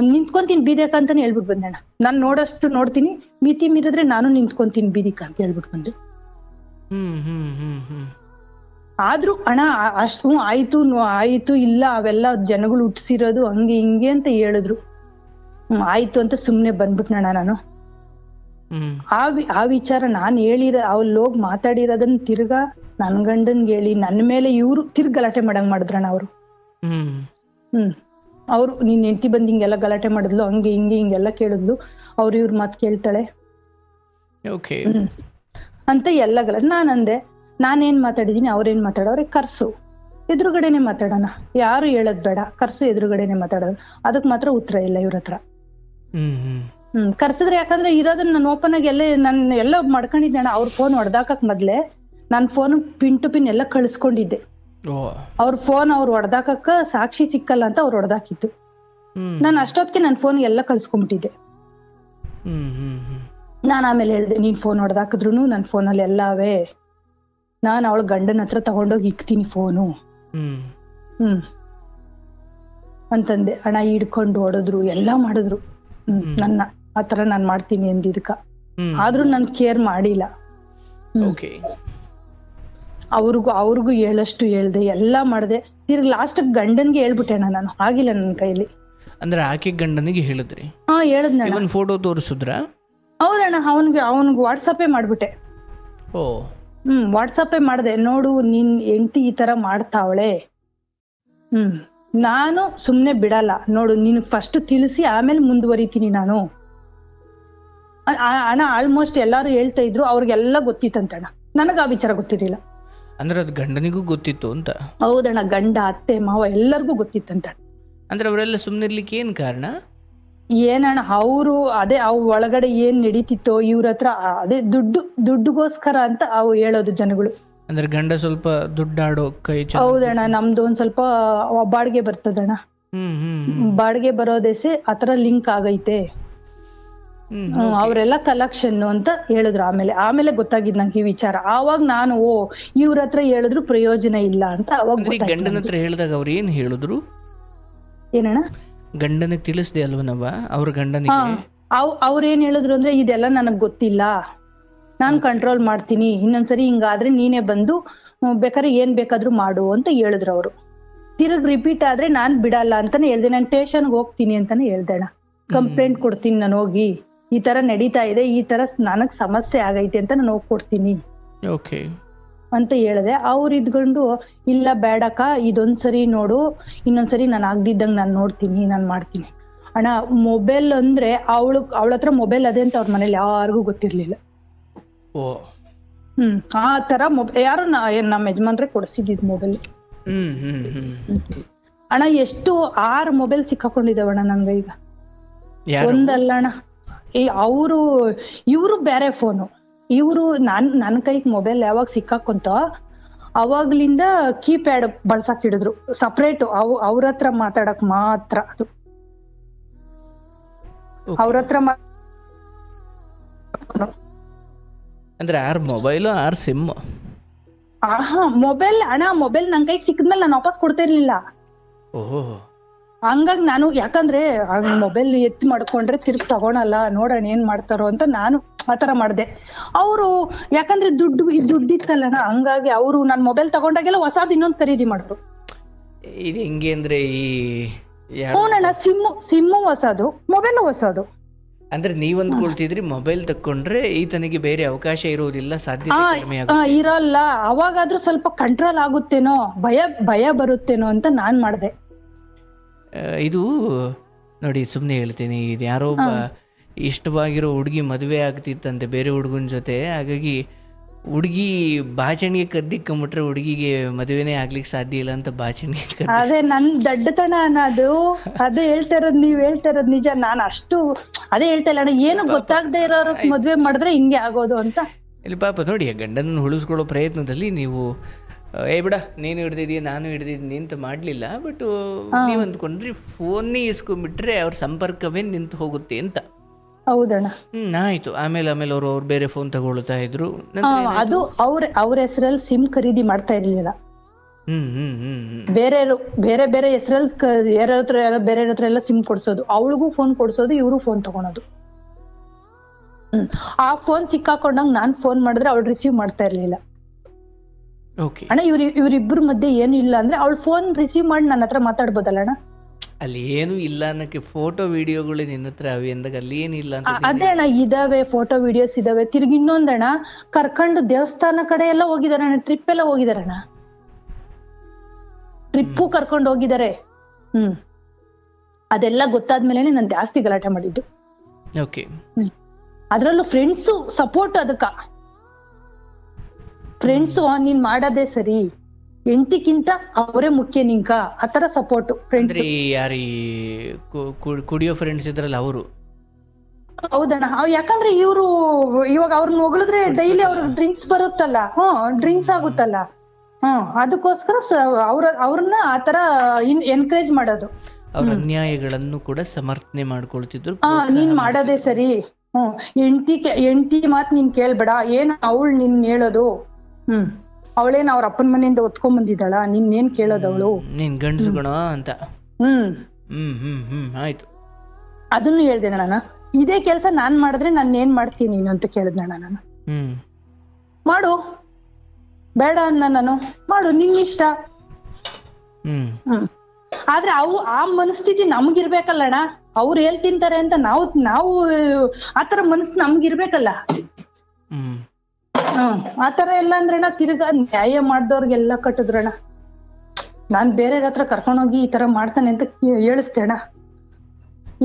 ನಿಂತ್ಕೊಂತೀನಿ ಬೀದಕ ಅಂತಾನೆ ಹೇಳ್ಬಿಟ್ ಬಂದಣ ನಾನ್ ನೋಡಷ್ಟು ನೋಡ್ತೀನಿ ಮಿತಿ ಮೀರಿದ್ರೆ ನಾನು ನಿಂತ್ಕೊಂತೀನಿ ಬೀದಿಕ ಅಂತ ಹೇಳ್ಬಿಟ್ ಬಂದೆ. ಆದ್ರೂ ಅಣ್ಣ ಅಷ್ಟು ಆಯ್ತು ನು- ಆಯ್ತು ಇಲ್ಲ ಅವೆಲ್ಲ ಜನಗಳು ಹುಟ್ಟಿಸಿರೋದು ಹಂಗೆ ಹಿಂಗೆ ಅಂತ ಹೇಳಿದ್ರು. ಆಯ್ತು ಅಂತ ಸುಮ್ನೆ ಬಂದ್ಬಿಟ್ನಣ್ಣ ನಾನು. ಆ ವಿ- ಆ ವಿಚಾರ ನಾನ್ ಹೇಳಿರ ಅವ್ಲ್ ಹೋಗಿ ಮಾತಾಡಿರೋದನ್ನ ತಿರ್ಗಾ ನನ್ ಗಂಡನ್ಗೆ ಹೇಳಿ ನನ್ ಮೇಲೆ ಇವ್ರು ತಿರ್ಗ ಗಲಾಟೆ ಮಾಡಂಗ್ ಮಾಡಿದ್ರಣ್ಣ ಅವ್ರು. ಹ್ಮ್. ಅವ್ರು ನೀನ್ ಹೆಂಡತಿ ಬಂದ್ ಹಿಂಗೆಲ್ಲ ಗಲಾಟೆ ಮಾಡಿದ್ಲು ಹಂಗೆ ಹಿಂಗೆ ಹಿಂಗೆಲ್ಲ ಕೇಳಿದ್ಲು ಅವ್ರು ಇವ್ರ ಮಾತ್ ಕೇಳ್ತಾಳೆ. ಅಂತ ಎಲ್ಲ ಗಲಾಟೆ ನಾನ್ ಅಂದೆ ನಾನೇನ್ ಮಾತಾಡಿದೀನಿ ಅವ್ರೇನ್ ಮಾತಾಡೋರೆ ಕರ್ಸು. ಎದುರುಗಡೆನೆ ಮಾತಾಡೋಣ. ಯಾರು ಹೇಳೋದ್ ಬೇಡ ಕರ್ಸು ಎದುರುಗಡೆನೆ ಮಾತಾಡೋದು. ಅದಕ್ ಮಾತ್ರ ಉತ್ತರ ಇಲ್ಲ ಇವ್ರ ಹತ್ರ. ಹ್ಮ್ ಕರ್ಸಿದ್ರೆ ಯಾಕಂದ್ರೆ ಇರೋದನ್ನ ನಾನು ಓಪನ್ ಆಗಿ ಎಲ್ಲ ನನ್ ಎಲ್ಲ ಮಾಡ್ಕೊಂಡಿದ್ದೆ ಅಣ್ಣ. ಅವ್ರ ಫೋನ್ ಹೊಡೆದಾಕಕ್ ಮೊದ್ಲೆ ನಾನ್ ಫೋನ್ ಪಿನ್ ಟು ಪಿನ್ ಎಲ್ಲ ಕಳಿಸ್ಕೊಂಡಿದ್ದೆ. ಅವ್ರ ಫೋನ್ ಅವ್ರು ಹೊಡ್ದಾಕಕ್ಕ ಸಾಕ್ಷಿ ಸಿಕ್ಕಲ್ಲ ಅಂತ ಅವ್ರು ಹೊಡ್ದಾಕಿತ್ತು ಹ್ಮ್. ನಾನು ಅಷ್ಟೊತ್ತಿಗೆ ನನ್ನ ಫೋನ್ ಎಲ್ಲ ಕಳ್ಸ್ಕೊಂಡ್ಬಿಟ್ಟಿದ್ದೆ ನಾನು ಆಮೇಲೆ ಹೇಳ್ದೆ ನೀನ್ ಫೋನ್ ಹೊಡೆದಾಕಿದ್ರು ನನ್ ಫೋನಲ್ಲಿ ಎಲ್ಲವೇ. ನಾನು ಅವಳ ಗಂಡನ ಹತ್ರ ತಗೊಂಡೋಗಿ ಇಕ್ತೀನಿ ಫೋನು ಹ್ಮ್. ಅಂತಂದೆ. ಹಣ ಹಿಡ್ಕೊಂಡು ಹೊಡೆದ್ರು ಎಲ್ಲಾ ಮಾಡಿದ್ರು. ನನ್ನ ಆತರ ನಾನ್ ಮಾಡ್ತೀನಿ ಅಂದಿದ್ಕ. ಹ್ಮ್. ಆದ್ರೂ ನಾನು ಕೇರ್ ಮಾಡಿಲ್ಲ. ಅವ್ರಿಗೂ ಅವ್ರಿಗೂ ಹೇಳಷ್ಟು ಹೇಳ್ದೆ ಎಲ್ಲಾ ಮಾಡ್ದೆ. ತಿರ್ಗಿ ಲಾಸ್ಟ್ ಗಂಡನ್ಗೆ ಹೇಳ್ಬಿಟ್ಟೆ ಅಣ್ಣ ನಾನು ಆಗಿಲ್ಲ ನನ್ನ ಕೈಲಿ. ಅಂದ್ರೆ ಆಕೆ ಗಂಡನಿಗೆ ಹೇಳಿದ್ರಿ? ಹಾ ಹೇಳದ್ನ ಇವನ್ ಫೋಟೋ ತೋರಿಸಿದ್ರ? ಹೌದಣ್ಣ ಅವನ್ಗೆ ಅವನ್ಗೆ ವಾಟ್ಸಪ್ಪೇ ಮಾಡ್ಬಿಟ್ಟೆ. ಓ. ಹ್ಮ್ ವಾಟ್ಸಪ್ಪೇ ಮಾಡ್ದೆ ನೋಡು ನಿನ್ ಹೆಂಡತಿ ಈ ತರ ಮಾಡ್ತಾವಳೆ. ಹ್ಮ್. ನಾನು ಸುಮ್ನೆ ಬಿಡಲ್ಲ. ನೋಡು ನೀನು ಫಸ್ಟ್ ತಿಳಿಸಿ ಆಮೇಲೆ ಮುಂದುವರಿತೀನಿ ನಾನು. ಅಣ್ಣ ಆಲ್ಮೋಸ್ಟ್ ಎಲ್ಲಾರು ಹೇಳ್ತಾ ಇದ್ರು ಅವ್ರಿಗೆಲ್ಲ ಗೊತ್ತಿತ್ತಂತಣ್ಣ ನನಗ ಆ ವಿಚಾರ ಗೊತ್ತಿರಲಿಲ್ಲ. ಅಂದ್ರೆ ಅದು ಗಂಡನಿಗೂ ಗೊತ್ತಿತ್ತು ಅಂತ? ಹೌದಣ್ಣ ಗಂಡ ಅತ್ತೆ ಮಾವ ಎಲ್ಲರಿಗೂ ಗೊತ್ತಿತ್ತಂತ ಅಂದ್ರೆ ಅವರೆಲ್ಲ ಸುಮ್ಮನಿರ್ಲಿಕ್ಕೆ ಏನು ಕಾರಣ? ಏನಣ್ಣ ಅವರು ಅದೇ ಅವ್ ಒಳಗಡೆ ಏನ್ ನಡೀತಿತ್ತೋ ಇವ್ರ ಹತ್ರ ಅದೇ ದುಡ್ಡು ದುಡ್ಡುಗೋಸ್ಕರ ಅಂತ ಅವು ಹೇಳೋದು ಜನಗಳು. ಅಂದ್ರೆ ಗಂಡ ಸ್ವಲ್ಪ ದುಡ್ಡಾಡೋ ಕೈ ಹೌದಣ್ಣ ನಮ್ದು ಒಂದ್ ಸ್ವಲ್ಪ ಬಾಡಿಗೆ ಬರ್ತದಣ್ಣ. ಬಾಡಿಗೆ ಬರೋದೇಸೆ ಆತರ ಲಿಂಕ್ ಆಗೈತೆ. ಅವರೆಲ್ಲ ಕಲೆಕ್ಷನ್ ಅಂತ ಹೇಳಿದ್ರು ಆಮೇಲೆ. ಆಮೇಲೆ ಗೊತ್ತಾಗಿದ್ ನಂಗೆ ಈ ವಿಚಾರ. ಆವಾಗ ನಾನು ಓ ಇವ್ರ ಹತ್ರ ಹೇಳಿದ್ರು ಪ್ರಯೋಜನ ಇಲ್ಲ ಅಂತ ಅವಾಗ ಗಂಡನ ಹತ್ರ ಹೇಳಿದಾಗ ಅವ್ರು ಏನ್ ಹೇಳಿದ್ರು? ಏನಣ್ಣ? ಗಂಡನಿಗೆ ತಿಳಿಸ್ದೆ ಅಲ್ವನವ ಅವ್ರ ಗಂಡನಿಗೆ? ಅವ್ರ ಏನ್ ಹೇಳಿದ್ರು ಅಂದ್ರೆ ಇದೆಲ್ಲ ನನಗ್ ಗೊತ್ತಿಲ್ಲ. ನಾನ್ ಕಂಟ್ರೋಲ್ ಮಾಡ್ತೀನಿ ಇನ್ನೊಂದ್ಸರಿ ಹಿಂಗಾದ್ರೆ ನೀನೇ ಬಂದು ಬೇಕಾದ್ರೆ ಏನ್ ಬೇಕಾದ್ರೂ ಮಾಡು ಅಂತ ಹೇಳಿದ್ರು ಅವ್ರು ತಿರುಗ್ ರಿಪೀಟ್ ಆದ್ರೆ ನಾನ್ ಬಿಡಲ್ಲ ಅಂತಾನೆ ಹೇಳ್ದೆ ನಾನ್ ಟೇಷನ್ ಹೋಗ್ತೀನಿ ಅಂತಾನೆ ಹೇಳ್ದೆ ಅಣ್ಣ. ಕಂಪ್ಲೇಂಟ್ ಕೊಡ್ತೀನಿ ನಾನು ಹೋಗಿ. ಈ ತರ ನಡೀತಾ ಇದೆ ಈ ತರ ನನಗ್ ಸಮಸ್ಯೆ ಆಗೈತೆ ಅಂತ ನಾನು ಹೋಗಿ ಕೊಡ್ತೀನಿ. ಅಂತ ಹೇಳಿದೆ. ಅವ್ರು ಇದ್ಕೊಂಡು ಇಲ್ಲ ಬೇಡಕ್ಕ ಇದೊಂದ್ಸರಿ ನೋಡು ಇನ್ನೊಂದ್ಸರಿ ನಾನು ಆಗ್ದಿದ್ದಂಗ್ ನಾನು ನೋಡ್ತೀನಿ ನಾನು ಮಾಡ್ತೀನಿ. ಅಣ್ಣ ಮೊಬೈಲ್ ಅಂದ್ರೆ ಅವಳು ಅವಳ ಹತ್ರ ಮೊಬೈಲ್ ಅದೇ ಅಂತ ಅವ್ರ ಮನೇಲಿ ಯಾರಿಗೂ ಗೊತ್ತಿರ್ಲಿಲ್ಲ. ಹ್ಮ್ ಆ ತರ ಮೊಬೈಲ್ ಯಾರು ನಮ್ಮ ಯಜಮಾನ್ರೆ ಕೊಡ್ಸಿದ್ದು ಮೊಬೈಲ್? ಹ್ಮ್ ಹ್ಮ್ ಹ್ಮ್. ಅಣ್ಣ ಎಷ್ಟು ಆರ್ ಮೊಬೈಲ್ ಸಿಕ್ಕಾಕೊಂಡಿದಾವಣ್ಣ ನಂಗೆ ಈಗ? ಒಂದಲ್ಲ ಅಣ್ಣ ಈ ಅವರು ಇವರು ಬೇರೆ ಫೋನು. ಇವರು ನಾನ್ ನನ್ನ ಕೈಗೆ ಮೊಬೈಲ್ ಯಾವಾಗ ಸಿಕ್ಕಾಕೊಂತ ಅವಾಗ್ಲಿಂದ ಕೀಪ್ಯಾಡ್ ಬಳಸಕ್ ಹಿಡಿದ್ರು. ಸಪ್ರೇಟ್ ಅವ್ ಅವ್ರ ಹತ್ರ ಮಾತಾಡಕ್ ಮಾತ್ರ ಅದು. ಅವ್ರ ಹತ್ರ ಅಂದ್ರೆ ಆರ್ ಮೊಬೈಲ್ ಆರ್ ಸಿಮ್ ಆಹಾ ಮೊಬೈಲ್ ಅಣ್ಣ ಮೊಬೈಲ್ ನನ್ ಕೈಗೆ ಸಿಕ್ಕದ್ಮೇಲೆ ನಾನು ವಾಪಸ್ ಕೊಡ್ತಿರ್ಲಿಲ್ಲ. ಓಹೋ. ಹಂಗಾಗಿ ನಾನು ಯಾಕಂದ್ರೆ ಮೊಬೈಲ್ ಎತ್ತಿ ಮಾಡ್ಕೊಂಡ್ರೆ ತಿರ್ಗಿ ತಗೊಳಲ್ಲ ನೋಡೋಣ ಏನ್ ಮಾಡ್ತಾರೋ ಅಂತ ನಾನು ಆತರ ಮಾಡ್ದೆ. ಅವರು ಯಾಕಂದ್ರೆ ದುಡ್ಡು ದುಡ್ಡಿತ್ತಲ್ಲಣ್ಣ ಹಂಗಾಗಿ ಅವರು ನನ್ ಮೊಬೈಲ್ ತಗೊಂಡಾಗೆಲ್ಲ ಹೊಸಾದ್ ಇನ್ನೊಂದ್ ಖರೀದಿ ಮಾಡಿದ್ರು ಇದು ಹೆಂಗೆ ಅಂದ್ರೆ ಈ ಫೋನ್ ಹ್ಞೂನಣ್ಣ ಸಿಮ್ಮು ಸಿಮ್ಮು ಹೊಸದು ಮೊಬೈಲ್ ಹೊಸದು. ಅಂದ್ರೆ ನೀವ್ ಅಂದ್ಕೊಳ್ತಿದ್ರಿ ಮೊಬೈಲ್ ತಕ್ಕೊಂಡ್ರೆ ಈತನಿಗೆ ಬೇರೆ ಅವಕಾಶ ಇರುವುದಿಲ್ಲ ಸಾಧ್ಯ ಕಡಿಮೆ ಆ, ಆಗುತ್ತೆ ಇರಲ್ಲ. ಅವಾಗಾದ್ರೂ ಸ್ವಲ್ಪ ಕಂಟ್ರೋಲ್ ಆಗುತ್ತೇನೋ ಭಯ ಭಯ ಬರುತ್ತೇನೋ ಅಂತ ನಾನ್ ಮಾಡ್ದೆ. ಆ, ಇದು ನೋಡಿ ಸುಮ್ಮನೆ ಹೇಳ್ತೀನಿ ಇದು ಯಾರೋ ಒಬ್ಬ ಇಷ್ಟವಾಗಿರೋ ಹುಡುಗಿ ಮದುವೆ ಆಗ್ತಿತ್ತಂತೆ ಬೇರೆ ಹುಡುಗನ ಜೊತೆ ಹಾಗಾಗಿ ಹುಡುಗಿ ಬಾಚಣಿಗೆ ಕದ್ದಿಕ್ಕಂಬಿಟ್ರೆ ಹುಡುಗಿಗೆ ಮದುವೆನೇ ಆಗ್ಲಿಕ್ಕೆ ಸಾಧ್ಯ ಇಲ್ಲ ಅಂತ ಬಾಚಣಿಗೆ ಅದೇ ನನ್ ದಡ್ಡತನ ಅನ್ನೋದು ಅದೇ ಹೇಳ್ತಾ ಇರೋದ್ ನೀವ್ ಹೇಳ್ತಾ ಇರೋದ್ ನಿಜ. ನಾನ್ ಅಷ್ಟು ಅದೇ ಹೇಳ್ತಾ ಇಲ್ಲ. ಅಣ್ಣ ಏನು ಗೊತ್ತಾಗದೆ ಇರೋರು ಮದ್ವೆ ಮಾಡಿದ್ರೆ ಹಿಂಗೆ ಆಗೋದು ಅಂತ. ಇಲ್ಲಿ ಪಾಪ ನೋಡಿ ಗಂಡನ ಉಳಿಸ್ಕೊಳ್ಳೋ ಪ್ರಯತ್ನದಲ್ಲಿ ನೀವು ಏ ಬಿಡ ನೀನು ಹಿಡ್ದಿದ್ದೀಯ ನಾನು ಹಿಡ್ದಿದ್ದೀನಿ ಅಂತ ಮಾಡಲಿಲ್ಲ. ಬಟ್ ನೀವು ಅಂದ್ಕೊಂಡ್ರಿ ಫೋನ್ನೇ ಇಸ್ಕೊಂಡ್ಬಿಟ್ರೆ ಅವ್ರ ಸಂಪರ್ಕವೇ ನಿಂತು ಹೋಗುತ್ತೆ ಅಂತ. ಹೌದಣ್ಣ. ಹ್ಮ್ ಆಯ್ತು. ಆಮೇಲೆ ಆಮೇಲೆ ಅವರು ಅವ್ರು ಬೇರೆ ಫೋನ್ ತಗೊಳ್ತಾ ಇದ್ರು. ಆ, ಏನಾಯ್ತು? ಅದು ಅವ್ರ ಅವ್ರ ಹೆಸರಲ್ಲಿ ಸಿಮ್ ಖರೀದಿ ಮಾಡ್ತಾ ಇರ್ಲಿಲ್ಲ. ಹ್ಮ್ ಹ್ಮ್ ಹ್ಮ್ ಹ್ಮ್. ಬೇರೆ ಬೇರೆ ಬೇರೆ ಹೆಸರಲ್ಲಿ ಹತ್ರ ಯಾರೋ ಬೇರೆ ಹತ್ರ ಎಲ್ಲ ಸಿಮ್ ಕೊಡ್ಸೋದು. ಅವಳಿಗೂ ಫೋನ್ ಕೊಡ್ಸೋದು ಇವರು ಫೋನ್ ತಗೊಳೋದು. ಹ್ಮ್. ಆ ಫೋನ್ ಸಿಕ್ಕಾಕೊಂಡಾಗ ನಾನ್ ಫೋನ್ ಮಾಡಿದ್ರೆ ಅವಳು ರಿಸೀವ್ ಮಾಡ್ತಾ ಇರ್ಲಿಲ್ಲ. ಓಕೆ ಅಣ್ಣ ಇವ್ರ ಇವ್ರಿಬ್ರ ಮಧ್ಯೆ ಏನು ಇಲ್ಲ ಅಂದ್ರೆ ಅವಳು ಫೋನ್ ರಿಸೀವ್ ಮಾಡಿ ನನ್ನ ಹತ್ರ ಮಾತಾಡ್ಬೋದಲ್ಲ ಅಣ್ಣ? ಅಲ್ಲಿ ಏನು ಇಲ್ಲ ಅನ್ನಕ್ಕೆ ಫೋಟೋ ವಿಡಿಯೋಗಳು ನಿನ್ನ ಹತ್ರ ಅವೆ ಅಂದಾಗ ಅಲ್ಲಿ ಏನಿಲ್ಲ ಅಂತ ಅದೇ ಅಣ್ಣ ಇದಾವೆ ಫೋಟೋ ವಿಡಿಯೋಸ್ ಇದಾವೆ. ತಿರ್ಗಿ ಇನ್ನೊಂದಣ್ಣ ಕರ್ಕೊಂಡು ದೇವಸ್ಥಾನ ಕಡೆ ಎಲ್ಲ ಹೋಗಿದಾರಣ್ಣ ಟ್ರಿಪ್ ಎಲ್ಲ ಹೋಗಿದಾರಣ್ಣ ಟ್ರಿಪ್ಪು ಕರ್ಕೊಂಡು ಹೋಗಿದಾರೆ. ಹ್ಮ್. ಅದೆಲ್ಲ ಗೊತ್ತಾದ್ಮೇಲೆ ನಾನು ಜಾಸ್ತಿ ಗಲಾಟೆ ಮಾಡಿದ್ದು. ಓಕೆ ಅದ್ರಲ್ಲೂ ಫ್ರೆಂಡ್ಸು ಸಪೋರ್ಟ್ ಅದಕ್ಕ. ಫ್ರೆಂಡ್ಸು ನೀನ್ ಮಾಡೋದೇ ಸರಿ. ಎಂಟಿಕ್ಕಿಂತ ಅವರೇ ಮುಖ್ಯ ನಿಂಕ ಆತರ ಸಪೋರ್ಟ್ ಫ್ರೆಂಡ್ಸ್ ಯಾರಿ ಕುಡಿಯೋ ಫ್ರೆಂಡ್ಸ್ ಇದ್ರಲ್ಲ ಅವರು. ಹೌದಣ್ಣ. ಯಾಕಂದ್ರೆ ಇವರು ಇವಾಗ ಅವ್ರನ್ನ ಹೊಗಳಿದ್ರೆ ಡೈಲಿ ಅವ್ರ ಡ್ರಿಂಕ್ಸ್ ಬರುತ್ತಲ್ಲ. ಹ್ಮ್. ಡ್ರಿಂಕ್ಸ್ ಆಗುತ್ತಲ್ಲ. ಹ್ಮ್ ಅದಕ್ಕೋಸ್ಕರ ಅವ್ರ ಅವ್ರನ್ನ ಆತರ ಎನ್ಕರೇಜ್ ಮಾಡೋದು. ಅವ್ರ ಅನ್ಯಾಯಗಳನ್ನು ಕೂಡ ಸಮರ್ಥನೆ ಮಾಡ್ಕೊಳ್ತಿದ್ರು ಹಾ ನೀನ್ ಮಾಡೋದೇ ಸರಿ. ಹ್ಮ್ ಎಂಟಿ ಎಂಟಿ ಮಾತ್ ನೀನ್ ಕೇಳ್ಬೇಡ. ಏನ್ ಅವಳು ನಿನ್ ಹೇಳೋದು? ಹ್ಮ್. ಅವಳೇನ್ ಅವ್ರ ಅಪ್ಪನ ಮನೆಯಿಂದ ಒತ್ಕೊಂಡ್ ಬಂದಿದ್ದಾಳ. ನಿನ್ ಏನ್ ಕೇಳೋದು ಅವಳು? ನೀನ್ ಗಂಡಸು ಗಣ ಅಂತ. ಹ್ಮ್. ಹ್ಮ್ ಹ್ಮ್ ಹ್ಮ್ ಆಯ್ತು. ಅದನ್ನು ಹೇಳ್ದೆ ನಾನು. ಇದೇ ಕೆಲಸ ನಾನ್ ಮಾಡಿದ್ರೆ ನಾನು ಏನ್ ಮಾಡ್ತೀನಿ ನೀನು ಅಂತ ಕೇಳಿದ್ನಣ್ಣ ನಾನು. ಹ್ಮ್. ಮಾಡು. ಬೇಡ ಅನ್ನ ನಾನು. ಮಾಡು ನಿನ್ ಇಷ್ಟ. ಹ್ಮ್. ಹ್ಮ್. ಆದ್ರೆ ಅವು ಆ ಮನಸ್ಥಿತಿ ನಮ್ಗಿರ್ಬೇಕಲ್ಲಣ್ಣ ಅವ್ರು ಹೇಳ್ತಿಂತಾರೆ ತಿಂತಾರೆ ಅಂತ ನಾವು ನಾವು ಆತರ ಮನಸ್ಸು ನಮ್ಗಿರ್ಬೇಕಲ್ಲ. ಹ್ಮ್. ಹ್ಮ್. ಆತರ ಎಲ್ಲ ಅಂದ್ರಣ್ಣ ತಿರ್ಗಾ ನ್ಯಾಯ ಮಾಡ್ದವ್ರಿಗೆಲ್ಲ ಕಟ್ಟಿದ್ರಣ್ಣ. ನಾನ್ ಬೇರೆ ಹತ್ರ ಕರ್ಕೊಂಡೋಗಿ ಈ ತರ ಮಾಡ್ತಾನೆ ಅಂತ ಹೇಳಿಸ್ದೆ ಅಣ್ಣ.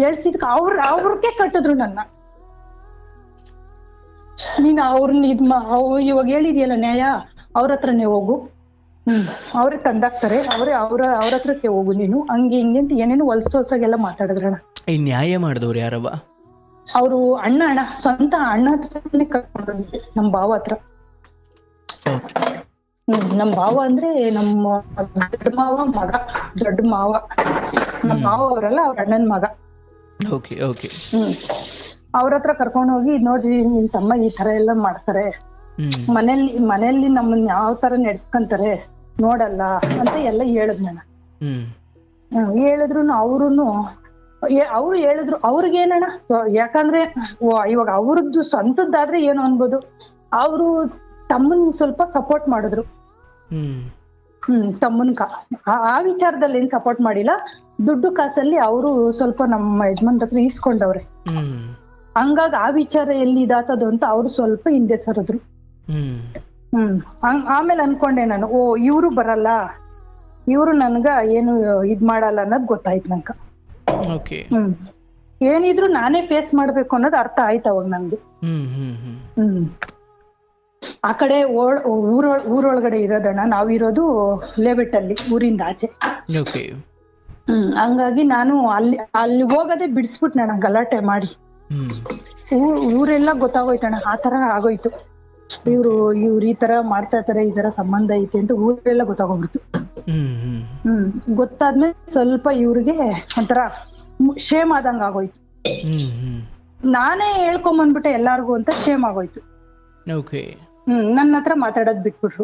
ಹೇಳ್ಸಿದ್ಕ ಅವ್ರ, ಅವ್ರಿಗೆ ಕಟ್ಟಿದ್ರು ನನ್ನ. ನೀನ್ ಅವ್ರನ್ನ ಇದ್ ಇವಾಗ ಹೇಳಿದ್ಯಲ್ಲ ನ್ಯಾಯ, ಅವ್ರ ಹತ್ರನೇ ಹೋಗು. ಹ್ಮ್. ಅವ್ರೇ ತಂದಾಕ್ತಾರೆ, ಅವ್ರೇ ಅವ್ರ ಅವ್ರ ಹತ್ರಕ್ಕೆ ಹೋಗು ನೀನು. ಹಂಗೆ ಹಿಂಗೆ ಅಂತ ಏನೇನು ಹೊಲ್ಸ್ ಹೊಲ್ಸಾಗೆಲ್ಲ ಮಾತಾಡಿದ್ರಣ್ಣ. ಈ ನ್ಯಾಯ ಮಾಡಿದವ್ರು ಯಾರವ ಅವರು ಅಣ್ಣ ಅಣ್ಣ ಸ್ವಂತ ಅಣ್ಣ ಹತ್ರನೇ ಕರ್ಕೊಂಡು ಬಂದಿದ್ದೆ ನಮ್ ಭಾವ ಹತ್ರ. ನಮ್ ಭಾವ ಅಂದ್ರೆ ನಮ್ಮ ದೊಡ್ಡ ಮಾವ ಮಗ ದೊಡ್ಡ ಮಾವ. ನಮ್ ಮಾವ ಅವರಲ್ಲ ಅವ್ರ ಅಣ್ಣನ್ ಮಗ. Okay okay. ಹ್ಮ್. ಅವ್ರ ಹತ್ರ ಕರ್ಕೊಂಡು ಹೋಗಿ ನೋಡ್ರಿ ನಿಮ್ ತಮ್ಮ ಈ ತರ ಎಲ್ಲ ಮಾಡ್ತಾರೆ. ಮನೇಲಿ ಮನೆಯಲ್ಲಿ ನಮ್ಮನ್ನ ಯಾವ ತರ ನಡ್ಸ್ಕಂತಾರೆ ನೋಡಲ್ಲ ಅಂತ ಎಲ್ಲ ಹೇಳದ್ ನಾನು ಹೇಳಿದ್ರು ಅವ್ರುನು ಅವ್ರು ಹೇಳಿದ್ರು ಅವ್ರಿಗೇನಣ್ಣ ಯಾಕಂದ್ರೆ ಇವಾಗ ಅವ್ರದ್ದು ಸ್ವಂತದ್ದಾದ್ರೆ ಏನು ಅನ್ಬೋದು? ಅವರು ತಮ್ಮನ್ ಸ್ವಲ್ಪ ಸಪೋರ್ಟ್ ಮಾಡಿದ್ರು. ಹ್ಮ್. ತಮ್ಮನ್ ಆ- ವಿಚಾರದಲ್ಲಿ ಏನ್ ಸಪೋರ್ಟ್ ಮಾಡಿಲ್ಲ. ದುಡ್ಡು ಕಾಸಲ್ಲಿ ಅವರು ಸ್ವಲ್ಪ ನಮ್ಮ ಯಜಮಾನ್ ಹತ್ರ ಈಸ್ಕೊಂಡವ್ರೆ. ಹಂಗಾಗಿ ಆ ವಿಚಾರ ಎಲ್ಲಿ ಇದಾತದು ಅಂತ ಅವ್ರು ಸ್ವಲ್ಪ ಹಿಂದೆ ಸರಿದ್ರು. ಹ್ಮ್. ಆಮೇಲೆ ಅನ್ಕೊಂಡೆ ನಾನು ಓ ಇವ್ರು ಬರಲ್ಲ. ಇವ್ರು ನನ್ಗ ಏನು ಇದ್ ಮಾಡಲ್ಲ ಅನ್ನೋದ್ ಗೊತ್ತಾಯ್ತು ನಂಗ. ಹ್ಮ್ ಏನಿದ್ರು ನಾನೇ ಫೇಸ್ ಮಾಡ್ಬೇಕು ಅನ್ನೋದು ಅರ್ಥ ಆಯ್ತು ಅವಾಗ ನಂಗೆ. ಹ್ಮ್ ಆ ಕಡೆ ಓಳ್ ಊರೊಳ ಊರೊಳಗಡೆ ಇರೋದಣ್ಣ ನಾವಿರೋದು ಲೇಬೆಟ್ಟಲ್ಲಿ ಊರಿಂದ ಆಚೆ. ಓಕೆ ಹ್ಮ್ ಹಂಗಾಗಿ ನಾನು ಅಲ್ಲಿ ಅಲ್ಲಿ ಹೋಗೋದೇ ಬಿಡಿಸ್ಬಿಟ್ನಣ್ಣ ಗಲಾಟೆ ಮಾಡಿ. ಊರೆಲ್ಲ ಗೊತ್ತಾಗೋಯ್ತಣ್ಣ ಆ ತರ ಆಗೋಯ್ತು. ಇವ್ರು ಇವ್ರ ಈ ತರ ಮಾಡ್ತಾ ಇರ್ತಾರೆ ಈ ತರ ಸಂಬಂಧ ಐತೆ ಅಂತ ಊರೆಲ್ಲ ಗೊತ್ತಾಗೋಗ್ಬಿಡ್ತು. ಹ್ಮ್ ಗೊತ್ತಾದ್ಮೇಲೆ ಸ್ವಲ್ಪ ಇವ್ರಿಗೆ ಒಂಥರ ಶೇಮ್ ಆದಂಗ ಆಗೋಯ್ತು. ನಾನೇ ಹೇಳ್ಕೊಂಡ್ ನಾನೇ ಹೇಳ್ಕೊಂಬಂದ್ಬಿಟ್ಟೆ ಎಲ್ಲಾರ್ಗು ಅಂತ ಶೇಮ್ ಆಗೋಯ್ತು. ಹ್ಮ್ ನನ್ನ ಹತ್ರ ಮಾತಾಡೋದ್ ಬಿಟ್ಬಿಟ್ರು.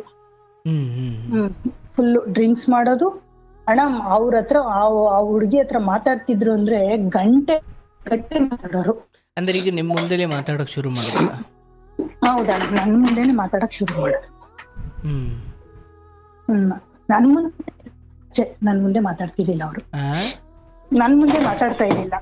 ಹ್ಮ್ ಫುಲ್ ಡ್ರಿಂಕ್ಸ್ ಮಾಡೋದು. ಅಣ್ಣ ಅವ್ರ ಹತ್ರ ಆ- ಆ ಹುಡುಗಿ ಹತ್ರ ಮಾತಾಡ್ತಿದ್ರು ಅಂದ್ರೆ ಗಂಟೆ ಗಂಟೆ ಮಾತಾಡೋರು. ಅಂದ್ರೆ ಈಗ ನಿಮ್ ಮುಂದೆ ಮಾತಾಡಕ್ ಶುರು ಮಾಡಿದ್ರ? ಹೌದಣ್ಣ ನನ್ ಮುಂದೆನೆ ಮಾತಾಡಕ್ ಶುರು ಮಾಡೋದು ಹ್ಮ್. ನನ್ ಮುಂದೆ ನನ್ ಮುಂದೆ ಮಾತಾಡ್ತಿರ್ಲಿಲ್ಲ ಅವ್ರು. ನನ್ ಮುಂದೆ ಮಾತಾಡ್ತಾ ಇರ್ಲಿಲ್ಲ.